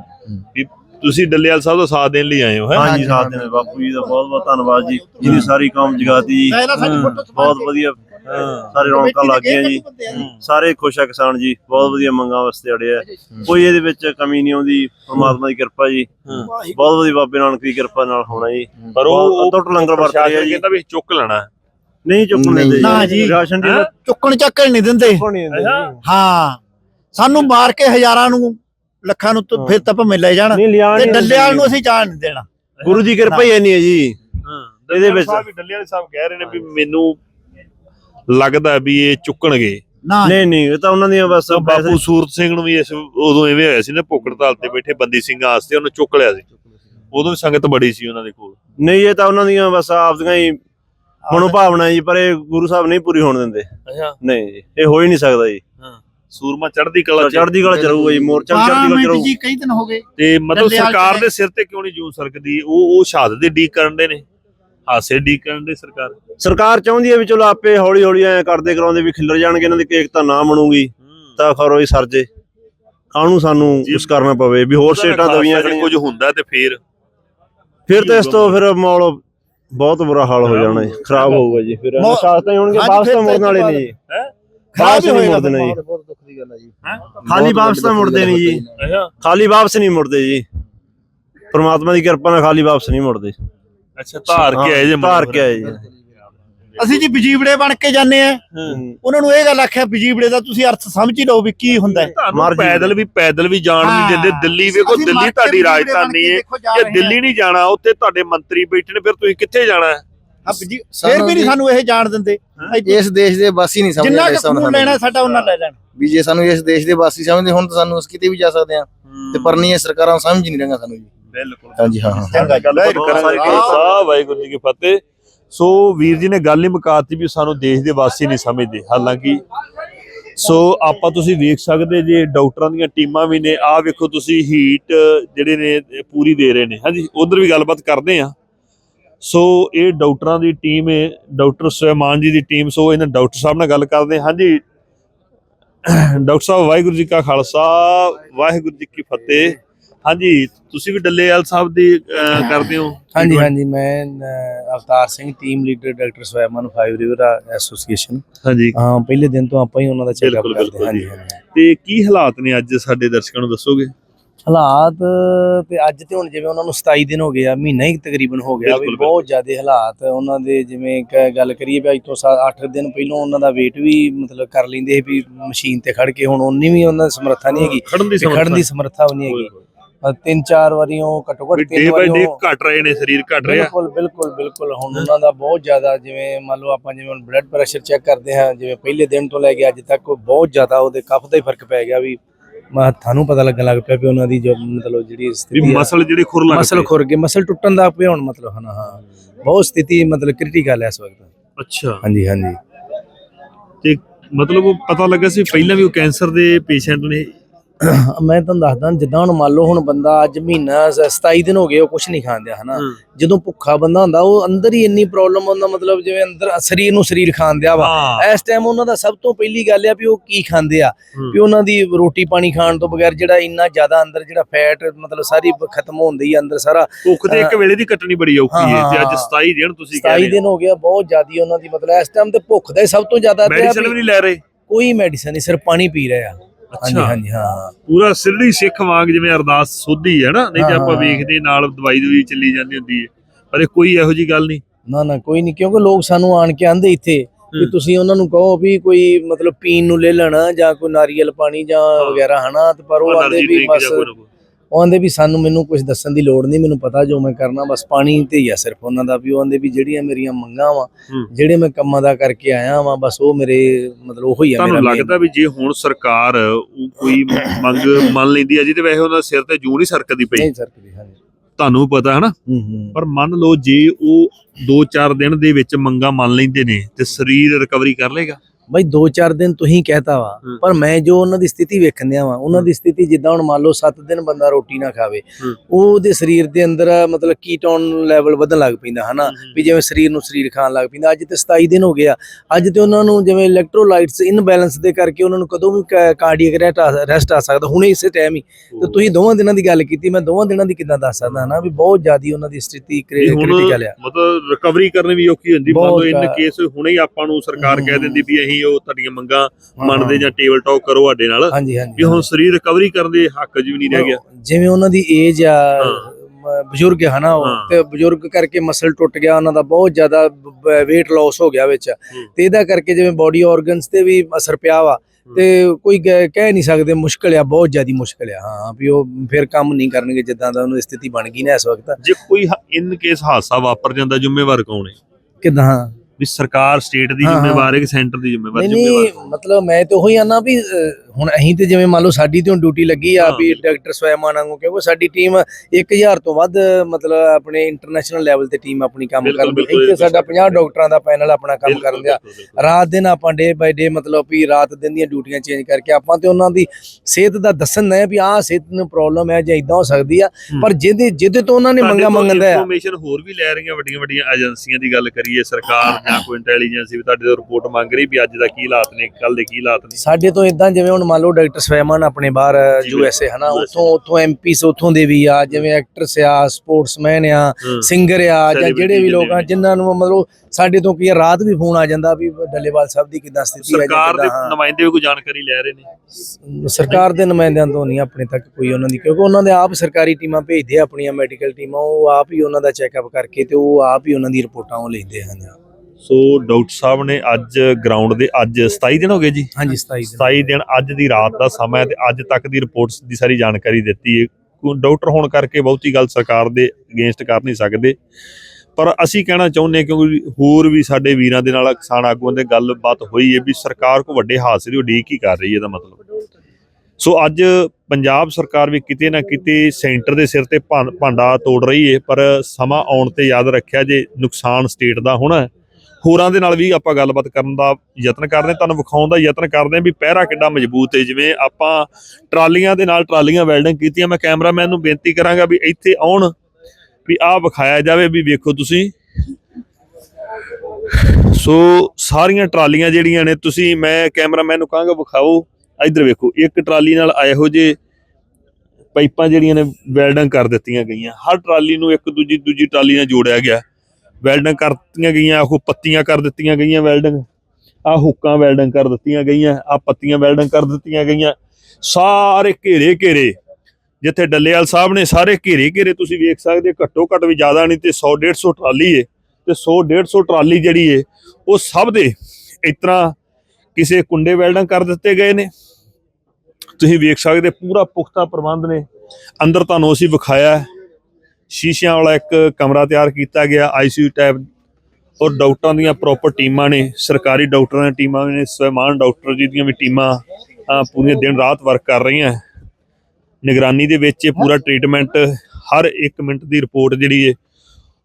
ਵੀ ਤੁਸੀਂ ਡੱਲੇਵਾਲ ਸਾਹਿਬ ਦਾ ਸਾਥ ਦੇਣ ਲਈ ਆਏ ਹੋ ਹੈ? ਹਾਂਜੀ ਸਾਥ ਦੇ ਬਾਪੂ ਜੀ ਦਾ ਬਹੁਤ ਬਹੁਤ ਧੰਨਵਾਦ ਜੀ। ਜਿਹਦੀ ਸਾਰੀ ਕੌਮ ਜਗਾਤੀ ਜੀ। ਬਹੁਤ ਵਧੀਆ ਸਾਰੇ ਰੌਣਕਾਂ ਲੱਗ ਗਈਆਂ ਜੀ। ਸਾਰੇ ਖੁਸ਼ ਆ ਕਿਸਾਨ ਜੀ ਬਹੁਤ ਵਧੀਆ ਮੰਗਾਂ ਵਾਸਤੇ ਅੜੇ ਆ। ਕੋਈ ਇਹਦੇ ਵਿੱਚ ਕਮੀ ਨਹੀਂ ਆਉਂਦੀ। ਪਰਮਾਤਮਾ ਦੀ ਕਿਰਪਾ ਜੀ। ਬਹੁਤ ਵਧੀਆ ਬਾਬੇ ਨਾਨਕ ਦੀ ਕਿਰਪਾ ਨਾਲ ਹੋਣਾ ਜੀ। ਪਰ ਉਹ ਟੁੱਟ ਲੰਗਰ ਵਰਤ ਰਿਹਾ ਪ੍ਰਸ਼ਾਸਨ ਜੀ। ਕਹਿੰਦਾ ਵੀ ਚੁੱਕ ਲੈਣਾ। ਨਹੀਂ ਚੁੱਕਣ ਦਿੰਦੇ ਨਾ ਜੀ। ਰਾਸ਼ਨ ਦੀ ਹੈਂ? ਚੁੱਕਣ ਚੱਕਣ ਨਹੀਂ ਦਿੰਦੇ। ਹਾਂ। ਸਾਨੂੰ ਮਾਰ ਕੇ ਹਜ਼ਾਰਾਂ ਨੂੰ ਲੱਖਾਂ ਨੂੰ ਤਾਂ ਫਿਰ ਤਾਂ ਭਾਵੇਂ ਲੈ ਜਾਣ। ਤੇ ਡੱਲੇਵਾਲ ਨੂੰ ਅਸੀਂ ਜਾਣ ਨਹੀਂ ਦੇਣਾ। ਗੁਰੂ ਦੀ ਕਿਰਪਾ ਹੀ ਇੰਨੀ ਹੈ ਜੀ। ਇਹਦੇ ਵਿੱਚ ਸਾਹਿਬ ਡੱਲੇਵਾਲ ਸਾਹਿਬ ਕਹਿ ਰਹੇ ਨੇ ਵੀ ਮੈਨੂੰ ਲੱਗਦਾ ਵੀ ਇਹ ਚੁੱਕਣਗੇ। ਨਹੀਂ ਨਹੀਂ ਇਹ ਤਾਂ ਉਹਨਾਂ ਦੀਆਂ ਬਸ ਬਾਪੂ ਸੂਰਤ ਸਿੰਘ ਨੂੰ ਵੀ ਇਸ ਉਦੋਂ ਐਵੇਂ ਹੋਇਆ ਸੀ ਨਾ ਭੁੱਖੜਤਾਲ ਤੇ ਬੈਠੇ ਬੰਦੀ ਸਿੰਘ ਆਸਤੇ ਉਹਨੂੰ ਚੁੱਕ ਲਿਆ ਸੀ। ਉਦੋਂ ਵੀ ਸੰਗਤ ਬੜੀ ਸੀ ਉਹਨਾਂ ਦੇ ਕੋਲ। ਨਹੀਂ ਇਹ ਤਾਂ ਉਹਨਾਂ ਦੀਆਂ ਬਸ ਆਪਦੀਆਂ ਹੀ ਮਨੋਭਾਵਨਾ ਜੀ ਪਰ ਇਹ ਗੁਰੂ ਸਾਹਿਬ ਨਹੀਂ ਪੂਰੀ ਹੋਣ ਦਿੰਦੇ। ਅੱਛਾ। ਨਹੀਂ ਜੀ ਇਹ ਹੋ ਹੀ ਨਹੀਂ ਸਕਦਾ ਜੀ। ਸੂਰਮਾ ਚੜ੍ਹਦੀ ਕਲਾ ਚੜ੍ਹਦੀ ਕਲਾ ਚ ਰਹੂਗਾ ਜੀ ਮੋਰਚਾ ਵੀ ਚੜ੍ਹਦੀ ਕਲਾ ਚ ਰਹੂ ਕਈ ਦਿਨ ਹੋ ਗਏ। ਤੇ ਮਤਲਬ ਸਰਕਾਰ ਦੇ ਸਿਰ ਤੇ ਕਿਉਂ ਨਹੀਂ ਜੂ ਸਕਦੀ ਉਹ ਉਹ ਸ਼ਹਾਦਤ ਦੇ ਡੀਕ ਕਰਨ ਦੇ ਨੇ। ਹਾਸੇ ਡੀਕ ਕਰਨ ਦੇ ਸਰਕਾਰ। ਸਰਕਾਰ ਚਾਹੁੰਦੀ ਹੈ ਵੀ ਚਲੋ ਆਪੇ ਹੌਲੀ ਹੌਲੀ ਐ ਕਰਦੇ ਕਰਾਉਂਦੇ ਵੀ ਖਿੱਲਰ ਜਾਣਗੇ ਇਹਨਾਂ ਦੀ ਕੇਕ ਤਾਂ ਨਾ ਬਣੂਗੀ ਤਾਂ ਖਰੋ ਹੀ ਸਰਜੇ ਕਾਹਨੂੰ ਸਾਨੂੰ ਜੀ। ਕੁਛ ਕਰਨਾ ਪਵੇ ਵੀ ਹੋਰ ਸਟੇਟਾਂ ਦਵੀਆਂ ਜੇ ਕੁਝ ਹੁੰਦਾ ਤੇ ਫੇਰ ਫਿਰ ਤਾਂ ਇਸ ਤੋਂ ਫਿਰ ਮੌਲ ਬਹੁਤ ਬੁਰਾ ਹਾਲ ਹੋ ਜਾਣਾ ਜੀ ਖਰਾਬ ਹੋਊਗਾ ਜੀ ਫਿਰ ਸ਼ਾਸਤਾਂ ਹੀ ਹੋਣਗੇ ਵਾਪਸ ਤਾਂ ਮੁੜਨ ਵਾਲੇ ਨਹੀਂ। ਜੀ ਵਾਪਸ ਨਹੀਂ ਮੁੜਦੇ ਨੇ ਜੀ। ਬਹੁਤ ਦੁੱਖ ਦੀ ਗੱਲ ਹੈ? ਜੀ ਖਾਲੀ ਵਾਪਸ ਤਾਂ ਮੁੜਦੇ ਨਹੀਂ ਜੀ। ਅੱਛਾ। ਖਾਲੀ ਵਾਪਸ ਨਹੀਂ ਮੁੜਦੇ ਜੀ। ਪਰਮਾਤਮਾ ਦੀ ਕਿਰਪਾ ਨਾਲ ਖਾਲੀ ਵਾਪਸ ਨਹੀਂ ਮੁੜਦੇ। ਅੱਛਾ ਧਾਰ ਕੇ ਆਏ ਜੇ ਧਾਰ ਕੇ ਆਏ ਜੀ। ਅਸੀਂ ਜੀ ਬਜੀਬੜੇ ਬਣ ਕੇ ਜਾਂਦੇ ਆ। ਉਹਨਾਂ ਨੂੰ ਇਹ ਗੱਲ ਆਖਿਆ ਬਜੀਬੜੇ ਦਾ ਤੁਸੀਂ ਅਰਥ ਸਮਝ ਹੀ ਲਓ ਵੀ ਕੀ ਹੁੰਦਾ ਹੈ। ਤੁਹਾਨੂੰ ਮਰ ਜੀ। ਪੈਦਲ ਵੀ ਪੈਦਲ ਵੀ ਜਾਣ ਨਹੀਂ। ਦਿੰਦੇ। ਦਿੱਲੀ ਵੇਖੋ ਦਿੱਲੀ ਤੁਹਾਡੀ ਰਾਜਧਾਨੀ ਹੈ। ਜਾ ਦਿੱਲੀ ਨਹੀਂ ਜਾਣਾ ਉੱਥੇ ਤੁਹਾਡੇ ਮੰਤਰੀ ਬੈਠੇ ਨੇ ਫਿਰ ਤੁਸੀਂ ਕਿੱਥੇ ਜਾਣਾ ਹੈ? ਫਿਰ ਵੀ ਨਹੀਂ ਸਾਨੂੰ ਇਹ ਜਾਣ ਦਿੰਦੇ। ਇਸ ਦੇਸ਼ ਦੇ ਵਾਸੀ ਨਹੀਂ ਸਮਝਦੇ ਜਿੰਨਾ ਇਸ ਕੁ ਹਿਸਾਬ ਨਾਲ ਖੂਨ ਲੈਣਾ ਸਾਡਾ ਉਹਨਾਂ ਲੈ ਲੈਣ। ਵੀ ਜੇ ਸਾਨੂੰ ਇਸ ਦੇਸ਼ ਦੇ ਵਾਸੀ ਸਮਝਦੇ ਹੁਣ ਤਾਂ ਸਾਨੂੰ ਅਸੀਂ ਕਿਤੇ ਵੀ ਜਾ ਸਕਦੇ ਹਾਂ। ਤੇ ਪਰ ਨਹੀਂ ਇਹ ਸਰਕਾਰਾਂ ਸਮਝ ਨਹੀਂ ਰਹੀਆਂ ਸਾਨੂੰ ਜੀ। ਬਿਲਕੁਲ। ਹਾਂਜੀ ਹਾਂ ਹਾਂ। ਚੰਗਾ ਵਾਹਿਗੁਰੂ ਕਰਾਂਗੇ ਵਾਹਿਗੁਰੂ ਜੀ ਕੀ ਫਤਿਹ। ਸੋ ਵੀਰ ਜੀ ਨੇ ਗੱਲ ਹੀ ਮੁਕਾਤੀ ਵੀ ਸਾਨੂੰ ਦੇਸ਼ ਦੇ ਵਾਸੀ ਨਹੀਂ ਸਮਝਦੇ। ਹਾਲਾਂਕਿ, ਸੋ ਆਪਾਂ ਤੁਸੀਂ ਵੇਖ ਸਕਦੇ ਜੇ ਡਾਕਟਰਾਂ ਦੀਆਂ ਟੀਮਾਂ ਵੀ ਨੇ, ਆਹ ਵੇਖੋ ਤੁਸੀਂ ਹੀਟ ਜਿਹੜੇ ਨੇ ਪੂਰੀ ਦੇ ਰਹੇ ਨੇ। ਹਾਂਜੀ, ਉਧਰ ਵੀ ਗੱਲਬਾਤ ਕਰਦੇ ਆ ਸੋ ਇਹ ਡਾਕਟਰਾਂ ਦੀ ਟੀਮ ਹੈ, ਡਾਕਟਰ ਸੁਲੇਮਾਨ ਜੀ ਦੀ ਟੀਮ, ਸੋ ਇਹਨਾਂ ਡਾਕਟਰ ਸਾਹਿਬ ਨਾਲ ਗੱਲ ਕਰਦੇ ਹਾਂਜੀ, ਡਾਕਟਰ ਸਾਹਿਬ, ਵਾਹਿਗੁਰੂ ਜੀ ਕਾ ਖਾਲਸਾ, ਵਾਹਿਗੁਰੂ ਜੀ ਕੀ ਫਤਿਹ। ਹਾਂਜੀ ਤੁਸੀਂ ਵੀ ਡੱਲੇਵਾਲ ਸਾਹਿਬ ਦੀ ਅਹ, ਕਰਦੇ ਹੋ? ਹਾਂਜੀ ਹਾਂਜੀ ਮੈਂ ਅਹ, Avtar Singh team leader doctor Swaiman five river association ਹਾਂਜੀ। ਹਾਂ ਪਹਿਲੇ ਦਿਨ ਤੋਂ ਆਪਾਂ ਹੀ ਉਹਨਾਂ ਦਾ ਚੈੱਕਅਪ ਬਿਲਕੁਲ, ਕਰਦੇ ਬਿਲਕੁਲ। ਹਾਂਜੀ ਜੀ। ਹਾਂਜੀ। ਤੇ ਕੀ ਹਾਲਾਤ ਨੇ ਅੱਜ ਸਾਡੇ ਦਰਸ਼ਕਾਂ ਨੂੰ ਦੱਸੋਗੇ? ਹਾਲਾਤ ਤੇ ਅੱਜ ਤੇ ਹੁਣ ਜਿਵੇਂ ਉਹਨਾਂ ਨੂੰ 27 ਦਿਨ ਹੋ ਗਏ ਆ ਮਹੀਨਾ ਹੀ ਤਕਰੀਬਨ ਹੋ ਗਿਆ ਵੀ ਬਹੁਤ ਜ਼ਿਆਦਾ ਹਾਲਾਤ ਉਹਨਾਂ ਦੇ ਜਿਵੇਂ ਗੱਲ ਕਰੀਏ ਵੀ ਅੱਜ ਤੋਂ 8 ਦਿਨ ਪਹਿਲਾਂ ਉਹਨਾਂ ਦਾ weight ਵੀ ਮਤਲਬ ਕਰ ਲੈਂਦੇ ਸੀ ਵੀ ਮਸ਼ੀਨ ਤੇ ਖੜ ਕੇ ਹੁਣ ਉਨੀ ਵੀ ਉਹਨਾਂ ਦੀ ਸਮਰੱਥਾ ਨਹੀਂ ਹੈਗੀ। ਖੜਨ ਦੀ ਵੀ ਖੜਨ ਦੀ ਸਮਰੱਥਾ। ਵੀ ਨਹੀਂ ਹੈਗੀ। ਤਿੰਨ ਚਾਰ ਵਾਰੀ ਉਹ ਘੱਟੋ ਘੱਟ ਡੇ ਤਿੰਨ ਬਾਈ ਵਾਰੀ ਡੇ ਉਹ ਘਟ ਰਹੇ ਨੇ ਸਰੀਰ ਘਟ ਰਿਹਾ। ਬਿਲਕੁਲ ਬਿਲਕੁਲ ਬਿਲਕੁਲ। ਹੁਣ ਉਹਨਾਂ ਦਾ ਬਹੁਤ ਜ਼ਿਆਦਾ ਜਿਵੇਂ ਮੰਨ ਲਓ ਆਪਾਂ ਜਿਵੇਂ ਹੁਣ ਬਲੱਡ ਪ੍ਰੈਸ਼ਰ ਚੈੱਕ ਕਰਦੇ ਹਾਂ ਜਿਵੇਂ ਪਹਿਲੇ ਦਿਨ ਤੋਂ ਲੈ ਕੇ ਅੱਜ ਤੱਕ ਉਹ ਬਹੁਤ ਜ਼ਿਆਦਾ ਉਹਦੇ ਕਫ ਦਾ ਹੀ ਫ਼ਰਕ ਪੈ ਗਿਆ ਵੀ ਮੈਂ ਤੁਹਾਨੂੰ ਪਤਾ ਲੱਗਣ ਲੱਗ ਪਿਆ ਵੀ ਉਹਨਾਂ ਦੀ ਜੋ ਮਤਲਬ ਜਿਹੜੀ ਵੀ ਸਥਿਤੀ ਆ ਮਸਲ ਜਿਹੜੇ ਖੁਰ ਲੱਗ ਮਸਲ। ਖੁਰ ਗਏ ਮਸਲ ਟੁੱਟਣ ਦਾ ਪਿਆ ਹੁਣ ਮਤਲਬ ਹਨਾ ਹਾਂ। ਬਹੁਤ ਸਥਿਤੀ ਮਤਲਬ ਕ੍ਰਿਟੀਕਲ ਹੈ ਇਸ ਵਕਤ। ਅੱਛਾ। ਹਾਂਜੀ ਹਾਂਜੀ। ਤੇ ਮਤਲਬ ਉਹ ਪਤਾ ਲੱਗਾ ਸੀ ਪਹਿਲਾਂ ਵੀ ਉਹ ਕੈਂਸਰ ਦੇ ਪੇਸ਼ੈਂਟ ਨੇ ਮੈਂ ਤੁਹਾਨੂੰ ਦੱਸਦਾ ਜਿੱਦਾਂ ਹੁਣ ਮੰਨ ਲਓ ਹੁਣ ਬੰਦਾ ਅੱਜ ਮਹੀਨਾ ਸ- 27 ਦਿਨ ਹੋ ਗਏ ਉਹ ਕੁਝ ਨਹੀਂ ਖਾਂਦਿਆ ਹਨਾ? ਜਦੋਂ ਭੁੱਖਾ ਬੰਦਾ ਹੁੰਦਾ ਉਹ ਅੰਦਰ ਹੀ ਇੰਨੀ ਪ੍ਰੋਬਲਮ ਹੁੰਦਾ ਮਤਲਬ ਜਿਵੇਂ ਅੰਦਰ ਸਰੀਰ ਨੂੰ ਸਰੀਰ ਖਾਂਦਿਆ ਵਾ। ਇਸ ਟਾਈਮ ਉਹਨਾਂ ਦਾ ਸਭ ਤੋਂ ਪਹਿਲੀ ਗੱਲ ਆ ਵੀ ਉਹ ਕੀ ਖਾਂਦੇ ਆ। ਵੀ ਉਹਨਾਂ ਦੀ ਰੋਟੀ ਪਾਣੀ ਖਾਣ ਤੋਂ ਬਗੈਰ ਜਿਹੜਾ ਇੰਨਾ ਜ਼ਿਆਦਾ ਅੰਦਰ ਜਿਹੜਾ ਫੈਟ ਮਤਲਬ ਸਾਰੀ ਖਤਮ ਹੁੰਦੀ ਆ ਅੰਦਰ ਸਾਰਾ ਭੁੱਖ ਤੇ ਇੱਕ ਵੇਲੇ ਦੀ ਕੱਟਣੀ ਬੜੀ ਔਖੀ ਹੈ ਤੇ ਅੱਜ ਹਾਂ। 27 ਦਿਨ ਤੁਸੀਂ ਕਹਿ 27 ਰਹੇ ਦਿਨ ਹੋ। ਗਿਆ ਬਹੁਤ ਜ਼ਿਆਦੀ ਉਹਨਾਂ ਦੀ ਮਤਲਬ ਇਸ ਟਾਈਮ ਤੇ ਭੁੱਖ ਦਾ ਸਭ ਤੋਂ ਜ਼ਿਆਦਾ ਤੇ ਮੈਡੀਸਨ ਵੀ ਨਹੀਂ ਲੈ ਰਹੇ। ਕੋਈ ਮੈਡੀਸਨ ਨਹੀਂ ਸਿਰਫ ਪਾਣੀ ਪੀ ਰਹੇ ਆ। ਹਾਂਜੀ ਹਾਂਜੀ ਹਾਂ। ਪੂਰਾ ਸਿਰੜੀ ਸਿੱਖ ਵਾਂਗ ਜਿਵੇਂ ਅਰਦਾਸ ਸੋਧੀ ਹੈ ਨਾ ਨਹੀਂ ਤੇ ਆਪਾਂ ਵੇਖਦੇ ਨਾਲ ਦਵਾਈ ਦਵਾਈ ਚੱਲੀ ਜਾਂਦੀ ਹੁੰਦੀ ਹੈ। ਪਰ ਇਹ ਕੋਈ ਇਹੋ ਜੀ ਗੱਲ ਨਹੀਂ। ਨਾ ਨਾ ਕੋਈ ਨਹੀਂ ਕਿਉਂਕਿ ਲੋਕ ਸਾਨੂੰ ਆਣ ਕੇ ਆਂਦੇ ਇੱਥੇ ਕਿ ਤੁਸੀਂ ਉਹਨਾਂ ਨੂੰ ਕਹੋ ਵੀ ਕੋਈ ਮਤਲਬ ਪੀਣ ਨੂੰ ਲੈ ਲੈਣਾ ਜਾਂ ਕੋਈ ਨਾਰੀਅਲ ਪਾਣੀ ਜਾਂ ਵਗੈਰਾ ਹਨਾ ਪਰ ਉਹ ਆਂਦੇ ਵੀ ਬਸ ਉਹ ਆਂਦੇ ਵੀ ਸਾਨੂੰ ਮੈਨੂੰ ਕੁਝ ਦੱਸਣ ਦੀ ਲੋੜ ਨਹੀਂ ਮੈਨੂੰ ਪਤਾ ਜੋ ਮੈਂ ਕਰਨਾ ਬਸ ਪਾਣੀ ਤੇ ਹੀ ਆ ਸਿਰਫ ਉਹਨਾਂ ਦਾ ਵੀ ਉਹ ਆਂਦੇ ਵੀ ਜਿਹੜੀਆਂ ਮੇਰੀਆਂ ਮੰਗਾਂ ਵਾ। ਜਿਹੜੇ ਮੈਂ ਕੰਮਾਂ ਦਾ ਕਰਕੇ ਆਇਆ ਵਾਂ ਬਸ ਉਹ ਮੇਰੇ ਮਤਲਬ ਉਹ ਹੀ ਆ ਤੁਹਾਨੂੰ ਮੇਰਾ ਲੱਗਦਾ ਵੀ ਜੇ ਹੁਣ ਸਰਕਾਰ ਕੋਈ ਮੰਗ ਮੰਨ ਲੈਂਦੀ ਹੈ ਜੀ ਤੇ ਵੈਸੇ ਉਹਨਾਂ ਸਿਰ ਤੇ ਜੂ ਨਹੀਂ ਸਰਕਦੀ ਪਈ। ਨਹੀਂ ਸਰਕਦੀ ਹਾਂਜੀ। ਤੁਹਾਨੂੰ ਪਤਾ ਹੈ ਨਾ ਪਰ ਮੰਨ ਲਓ ਜੇ ਉਹ 2-4 ਦਿਨ ਦੇ ਵਿੱਚ ਮੰਗਾ ਮੰਨ ਲੈਂਦੇ ਨੇ ਤੇ ਸਰੀਰ ਰਿਕਵਰੀ ਕਰ ਲੇਗਾ ਬਈ 2-4 ਦਿਨ ਤੁਸੀਂ ਕਹਿਤਾ ਵਾ। ਪਰ ਮੈਂ ਜੋ ਉਹਨਾਂ ਦੀ ਸਥਿਤੀ ਵੇਖਣ ਦਿਆ ਵਾ ਉਹਨਾਂ ਦੀ ਸਥਿਤੀ ਜਿੱਦਾਂ ਹੁਣ ਮੰਨ ਲਓ 7 ਦਿਨ ਬੰਦਾ ਰੋਟੀ ਨਾ ਖਾਵੇ। ਉਹਦੇ ਸਰੀਰ ਦੇ ਅੰਦਰ ਮਤਲਬ ਕੀਟੋਨ ਲੈਵਲ ਵਧਣ ਲੱਗ ਪੈਂਦਾ ਹਨਾ ਵੀ ਜਿਵੇਂ ਸਰੀਰ ਨੂੰ ਸਰੀਰ ਖਾਣ ਲੱਗ ਪੈਂਦਾ ਅੱਜ ਤੇ 27 ਦਿਨ ਹੋ ਗਿਆ ਅੱਜ ਤੇ ਉਹਨਾਂ ਨੂੰ ਜਿਵੇਂ ਇਲੈਕਟ੍ਰੋਲਾਈਟਸ ਇਨਬੈਲੈਂਸ ਦੇ ਕਰਕੇ ਉਹਨਾਂ ਨੂੰ ਕਦੋਂ ਵੀ ਕਾਰਡੀਅਕ ਰੈਸਟ ਆ ਸਕਦਾ ਹੁਣੇ ਇਸੇ ਟਾਈਮ ਹੀ ਤੇ ਤੁਸੀਂ ਦੋਵਾਂ ਦਿਨਾਂ ਦੀ ਗੱਲ ਕੀਤੀ ਮੈਂ ਦੋਵਾਂ ਦਿਨਾਂ ਦੀ ਕਿੱਦਾਂ ਦੱਸ ਸਕਦਾ ਨਾ ਵੀ ਬਹੁਤ ਜ਼ਿਆਦੀ ਉਹਨਾਂ ਦੀ ਸਥਿਤੀ ਕ੍ਰਿਟੀਕਲ ਆ ਮਤਲਬ ਰਿਕਵਰੀ ਕਰਨੀ ਵੀ ਔਖੀ ਹੁੰਦੀ ਮੰਨ ਲਓ ਇਨ। ਕੇਸ ਹੁਣੇ ਆਪਾਂ ਨੂੰ ਸਰਕਾਰ ਕਹਿ। ਦਿੰਦੀ ਵੀ ਅਸੀਂ ਉਹ ਤੁਹਾਡੀਆਂ ਮੰਗਾਂ ਮੰਨਦੇ ਜਾਂ ਟੇਬਲ ਟਾਕ ਕਰੋ ਸਾਡੇ ਨਾਲ ਹਾਂਜੀ ਵੀ ਹੁਣ ਸਰੀਰ ਰਿਕਵਰੀ ਕਰਨ ਦੇ ਹੱਕ 'ਚ ਵੀ ਨਹੀਂ ਰਹਿ ਗਿਆ। ਜਿਵੇਂ ਉਹਨਾਂ ਦੀ ਏਜ ਆ ਬਜ਼ੁਰਗ ਹੈ ਨਾ ਉਹ। ਤੇ ਬਜ਼ੁਰਗ ਕਰਕੇ ਮਸਲ ਟੁੱਟ ਗਿਆ ਉਹਨਾਂ ਦਾ ਬਹੁਤ ਜ਼ਿਆਦਾ weight loss ਹੋ ਗਿਆ ਵਿੱਚ। ਤੇ ਇਹਦਾ ਕਰਕੇ ਜਿਵੇਂ ਬਾਡੀ ਆਰਗਨਸ ਤੇ ਵੀ ਅਸਰ ਪਿਆ ਵਾ ਤੇ ਕੋਈ ਕਹਿ ਨਹੀਂ ਸਕਦੇ ਮੁਸ਼ਕਲ ਆ ਬਹੁਤ ਜ਼ਿਆਦੀ ਮੁਸ਼ਕਲ ਆ ਹਾਂ ਵੀ ਉਹ ਫਿਰ ਕੰਮ ਨਹੀਂ ਕਰਨਗੇ ਜਿੱਦਾਂ ਦਾ ਉਹਨਾਂ ਸਥਿਤੀ ਬਣ ਗਈ ਨਾ ਇਸ ਵਕਤ। ਜੇ ਕੋਈ ਇਨ ਕੇਸ ਹਾਦਸਾ ਵਾਪਰ ਜਾਂਦਾ ਜ਼ਿੰਮੇਵਾਰ ਕੌਣ ਹੈ? ਕਿਦਾਂ? ਵੀ ਸਰਕਾਰ ਸਟੇਟ ਦੀ ਹਾਂ, ਹਾਂ। ਜ਼ਿੰਮੇਵਾਰ ਹੈ ਕਿ ਸੈਂਟਰ ਦੀ ਜ਼ਿੰਮੇਵਾਰ ਨਹੀਂ ਜ਼ਿੰਮੇਵਾਰ ਨਹੀਂ ਮਤਲਬ ਮੈਂ ਤੇ ਉਹੀ ਆਨਾ ਵੀ ਅਹ, ਹੁਣ ਅਸੀਂ ਤੇ ਜਿਵੇਂ ਮੰਨ ਲਓ ਸਾਡੀ ਤੇ ਹੁਣ ਡਿਊਟੀ ਲੱਗੀ ਆ ਹਾਂ, ਵੀ ਡਾਕਟਰ ਸਵੈਮਾਨ ਵਾਂਗੂ ਕਿਉਂਕਿ ਸਾਡੀ ਟੀਮ 1000 ਤੋਂ ਵੱਧ ਮਤਲਬ ਆਪਣੇ ਇੰਟਰਨੈਸ਼ਨਲ ਲੈਵਲ ਤੇ ਟੀਮ ਆਪਣੀ ਕੰਮ ਕਰਦੀ ਬਿਲਕੁਲ, ਇੱਥੇ ਸਾਡਾ 50 ਡਾਕਟਰਾਂ ਦਾ ਪੈਨਲ ਆਪਣਾ ਕੰਮ ਕਰਨ ਦਿਆ। ਰਾਤ ਦਿਨ ਆਪਾਂ ਡੇ ਬਾਈ ਡੇ ਮਤਲਬ ਵੀ ਰਾਤ ਦਿਨ ਦੀਆਂ ਡਿਊਟੀਆਂ ਚੇਂਜ ਕਰਕੇ ਆਪਾਂ ਤੇ ਉਹਨਾਂ ਦੀ ਸਿਹਤ ਦਾ ਦੱਸਣ ਹੈ ਵੀ ਆਹ ਸਿਹਤ ਨੂੰ ਪ੍ਰੋਬਲਮ ਹੈ ਜਾਂ ਇਦਾਂ ਹੋ ਸਕਦੀ ਆ। ਹੂੰ। ਪਰ ਜਿਹਦੇ ਜਿਹਦੇ ਤੋਂ ਉਹਨਾਂ ਨੇ ਮੰਗਾ ਮੰਗਦਾ ਆ। ਇਨਫੋਰਮੇਸ਼ਨ ਹੋਰ ਵੀ ਲੈ ਰਹੀਆਂ ਵੱਡੀਆਂ ਵੱਡੀਆਂ ਏਜੰਸੀਆਂ ਦੀ ਗੱਲ ਕਰੀਏ ਸਰਕਾਰ ਜਾਂ ਕੋਈ ਇੰਟੈਲੀਜੈਂਸ ਵੀ ਤੁਹਾਡੇ ਤੋਂ ਰਿਪੋਰਟ ਮੰਗ ਰਹੀ ਵੀ ਅੱਜ ਦਾ ਕੀ ਹਾਲਾਤ ਨੇ ਕੱਲ ਦੇ ਕੀ ਹਾਲਾਤ ਨੇ? ਸਾਡੇ ਤੋਂ ਇਦਾਂ ਜਿਵੇਂ ਹੁਣ ਮੰਨ ਲਓ ਡਾਕਟਰ ਸਵੈਮਨ ਆਪਣੇ ਬਾਹਰ ਜੀ, ਯੂ ਐਸ ਏ ਹਨਾ ਉੱਥੋਂ ਉੱਥੋਂ ਐਮਪੀਸ ਉੱਥੋਂ ਦੇ ਵੀ ਆ ਜਿਵੇਂ ਐਕਟਰਸ ਆ ਸਪੋਰਟਸਮੈਨ ਆ। ਸਿੰਗਰ ਆ ਜਾਂ ਜਿਹੜੇ ਵੀ ਲੋਕ ਆ। ਜਿਨ੍ਹਾਂ ਨੂੰ ਮਤਲਬ ਸਾਡੇ ਤੋਂ ਕੀ ਰਾਤ ਵੀ ਫੋਨ ਆ ਜਾਂਦਾ ਵੀ ਡੱਲੇਵਾਲ ਸਾਹਿਬ ਦੀ ਕਿਦਾਂ ਸਥਿਤੀ ਹੈ ਸਰਕਾਰ ਦੇ। ਨੁਮਾਇੰਦੇ ਵੀ ਕੋਈ ਜਾਣਕਾਰੀ ਲੈ ਰਹੇ ਨੇ ਸਰਕਾਰ ਦੇ ਨੁਮਾਇੰਦਿਆਂ ਤੋਂ ਨਹੀਂ ਆਪਣੇ ਤੱਕ ਕੋਈ ਉਹਨਾਂ ਦੀ ਕਿਉਂਕਿ ਉਹਨਾਂ ਦੇ ਆਪ ਸਰਕਾਰੀ ਟੀਮਾਂ ਭੇਜਦੇ ਆ ਆਪਣੀਆਂ ਮੈਡੀਕਲ ਟੀਮਾਂ ਉਹ ਆਪ ਹੀ ਉਹਨਾਂ ਦਾ ਚੈੱਕਅਪ ਕਰਕੇ ਤੇ ਉਹ ਆਪ ਹੀ ਉਹਨਾਂ ਦੀ ਰਿਪੋਰਟਾਂ ਉਹ ਲੈਂਦੇ ਹਨ ਸੋ ਡਾਕਟਰ ਸਾਹਿਬ ਨੇ ਅੱਜ ਗਰਾਊਂਡ ਦੇ ਅੱਜ 27 ਦਿਨ ਹੋ ਗਏ ਜੀ? ਹਾਂਜੀ 27 ਦਿਨ। 27 ਦਿਨ ਅੱਜ ਦੀ ਰਾਤ ਦਾ ਸਮਾਂ ਤੇ ਅੱਜ ਤੱਕ ਦੀ ਰਿਪੋਰਟਸ ਦੀ ਸਾਰੀ ਜਾਣਕਾਰੀ ਦਿੱਤੀ ਹੈ। ਡਾਕਟਰ ਹੋਣ ਕਰਕੇ ਬਹੁਤੀ ਗੱਲ ਸਰਕਾਰ ਦੇ ਅਗੇਂਸਟ ਕਰ ਨਹੀਂ ਸਕਦੇ। ਪਰ ਅਸੀਂ ਕਹਿਣਾ ਚਾਹੁੰਦੇ ਹਾਂ ਕਿਉਂਕਿ ਹੋਰ ਵੀ ਸਾਡੇ ਵੀਰਾਂ ਦੇ ਨਾਲ ਕਿਸਾਨ ਆਗੂਆਂ ਦੇ ਗੱਲਬਾਤ ਹੋਈ ਹੈ ਵੀ ਸਰਕਾਰ ਕੋ ਵੱਡੇ ਹਾਦਸੇ ਦੀ ਉਡੀਕ ਹੀ ਕਰ ਰਹੀ ਹੈ ਇਹਦਾ ਮਤਲਬ। ਸੋ ਅੱਜ ਪੰਜਾਬ ਸਰਕਾਰ ਵੀ ਕਿਤੇ ਨਾ ਕਿਤੇ ਸੈਂਟਰ ਦੇ ਸਿਰ ਤੇ ਭਾਂਡਾ ਤੋੜ ਰਹੀ ਹੈ ਪਰ ਸਮਾਂ ਆਉਣ ਤੇ ਯਾਦ ਰੱਖਿਆ ਜੇ ਨੁਕਸਾਨ ਸਟੇਟ ਦਾ ਹੋਣਾ ਹੈ, ਹੋਰਾਂ ਦੇ ਨਾਲ ਵੀ ਆਪਾਂ ਗੱਲਬਾਤ ਕਰਨ ਦਾ ਯਤਨ ਕਰਦੇ ਹਾਂ। ਤੁਹਾਨੂੰ ਵਿਖਾਉਣ ਦਾ ਯਤਨ ਕਰਦੇ ਹਾਂ ਵੀ ਪਹਿਰਾ ਕਿੱਡਾ ਮਜ਼ਬੂਤ ਹੈ। ਜਿਵੇਂ ਆਪਾਂ ਟਰਾਲੀਆਂ ਦੇ ਨਾਲ ਟਰਾਲੀਆਂ ਵੈਲਡਿੰਗ ਕੀਤੀਆਂ, ਮੈਂ ਕੈਮਰਾਮੈਨ ਨੂੰ ਬੇਨਤੀ ਕਰਾਂਗਾ ਵੀ ਇੱਥੇ ਆਉਣ ਵੀ ਆਹ ਵਿਖਾਇਆ ਜਾਵੇ ਵੀ ਵੇਖੋ ਤੁਸੀਂ। ਸੋ ਸਾਰੀਆਂ ਟਰਾਲੀਆਂ ਜਿਹੜੀਆਂ ਨੇ, ਤੁਸੀਂ ਮੈਂ ਕੈਮਰਾਮੈਨ ਨੂੰ ਕਹਾਂਗਾ ਵਿਖਾਓ, ਇੱਧਰ ਵੇਖੋ, ਇੱਕ ਟਰਾਲੀ ਨਾਲ ਇਹੋ ਜੇ ਪਾਈਪਾਂ ਜਿਹੜੀਆਂ ਨੇ ਵੈਲਡਿੰਗ ਕਰ ਦਿੱਤੀਆਂ ਗਈਆਂ। ਹਰ ਟਰਾਲੀ ਨੂੰ ਇੱਕ ਦੂਜੀ ਦੂਜੀ ਟਰਾਲੀ ਨਾਲ ਜੋੜਿਆ ਗਿਆ। ਵੈਲਡਿੰਗ ਕਰਤੀਆਂ ਗਈਆਂ ਉਹ ਪੱਤੀਆਂ ਕਰ ਦਿੱਤੀਆਂ ਗਈਆਂ ਵੈਲਡਿੰਗ ਆ ਹੁੱਕਾਂ ਵੈਲਡਿੰਗ ਕਰ ਦਿੱਤੀਆਂ ਗਈਆਂ ਆ ਪੱਤੀਆਂ ਵੈਲਡਿੰਗ ਕਰ ਦਿੱਤੀਆਂ ਗਈਆਂ। ਸਾਰੇ ਘੇਰੇ ਘੇਰੇ, ਜਿੱਥੇ ਡੱਲੇਵਾਲ ਸਾਹਿਬ ਨੇ ਸਾਰੇ ਘੇਰੇ ਘੇਰੇ, ਤੁਸੀਂ ਵੇਖ ਸਕਦੇ ਘੱਟੋ ਘੱਟ ਵੀ ਜ਼ਿਆਦਾ ਨਹੀਂ ਤੇ 100 150 ਟਰਾਲੀ ਏ। ਤੇ 100 150 ਟਰਾਲੀ ਜਿਹੜੀ ਏ, ਉਹ ਸਭ ਦੇ ਇਸ ਤਰ੍ਹਾਂ ਕਿਸੇ ਕੁੰਡੇ ਵੈਲਡਿੰਗ ਕਰ ਦਿੱਤੇ ਗਏ ਨੇ। ਤੁਸੀਂ ਵੇਖ ਸਕਦੇ ਪੂਰਾ ਪੁਖਤਾ ਪ੍ਰਬੰਧ ਨੇ। ਅੰਦਰ ਤੁਹਾਨੂੰ ਅਸੀਂ ਵਿਖਾਇਆ ਸ਼ੀਸ਼ਿਆਂ ਵਾਲਾ ਇੱਕ ਕਮਰਾ ਤਿਆਰ ਕੀਤਾ ਗਿਆ ਆਈਸੀਯੂ ਟੈਬ ਔਰ ਡਾਕਟਰਾਂ ਦੀਆਂ ਪ੍ਰੋਪਰ ਟੀਮਾਂ ਨੇ ਸਰਕਾਰੀ ਡਾਕਟਰਾਂ ਦੀਆਂ ਟੀਮਾਂ ਨੇ ਸਵੈਮਾਨ ਡਾਕਟਰ ਜੀ ਦੀਆਂ ਵੀ ਟੀਮਾਂ ਪੂਰੀਆਂ ਦਿਨ ਰਾਤ ਵਰਕ ਕਰ ਰਹੀਆਂ। ਨਿਗਰਾਨੀ ਦੇ ਵਿੱਚ ਇਹ ਪੂਰਾ ਟ੍ਰੀਟਮੈਂਟ ਹਰ 1 ਮਿੰਟ ਦੀ ਰਿਪੋਰਟ ਜਿਹੜੀ ਹੈ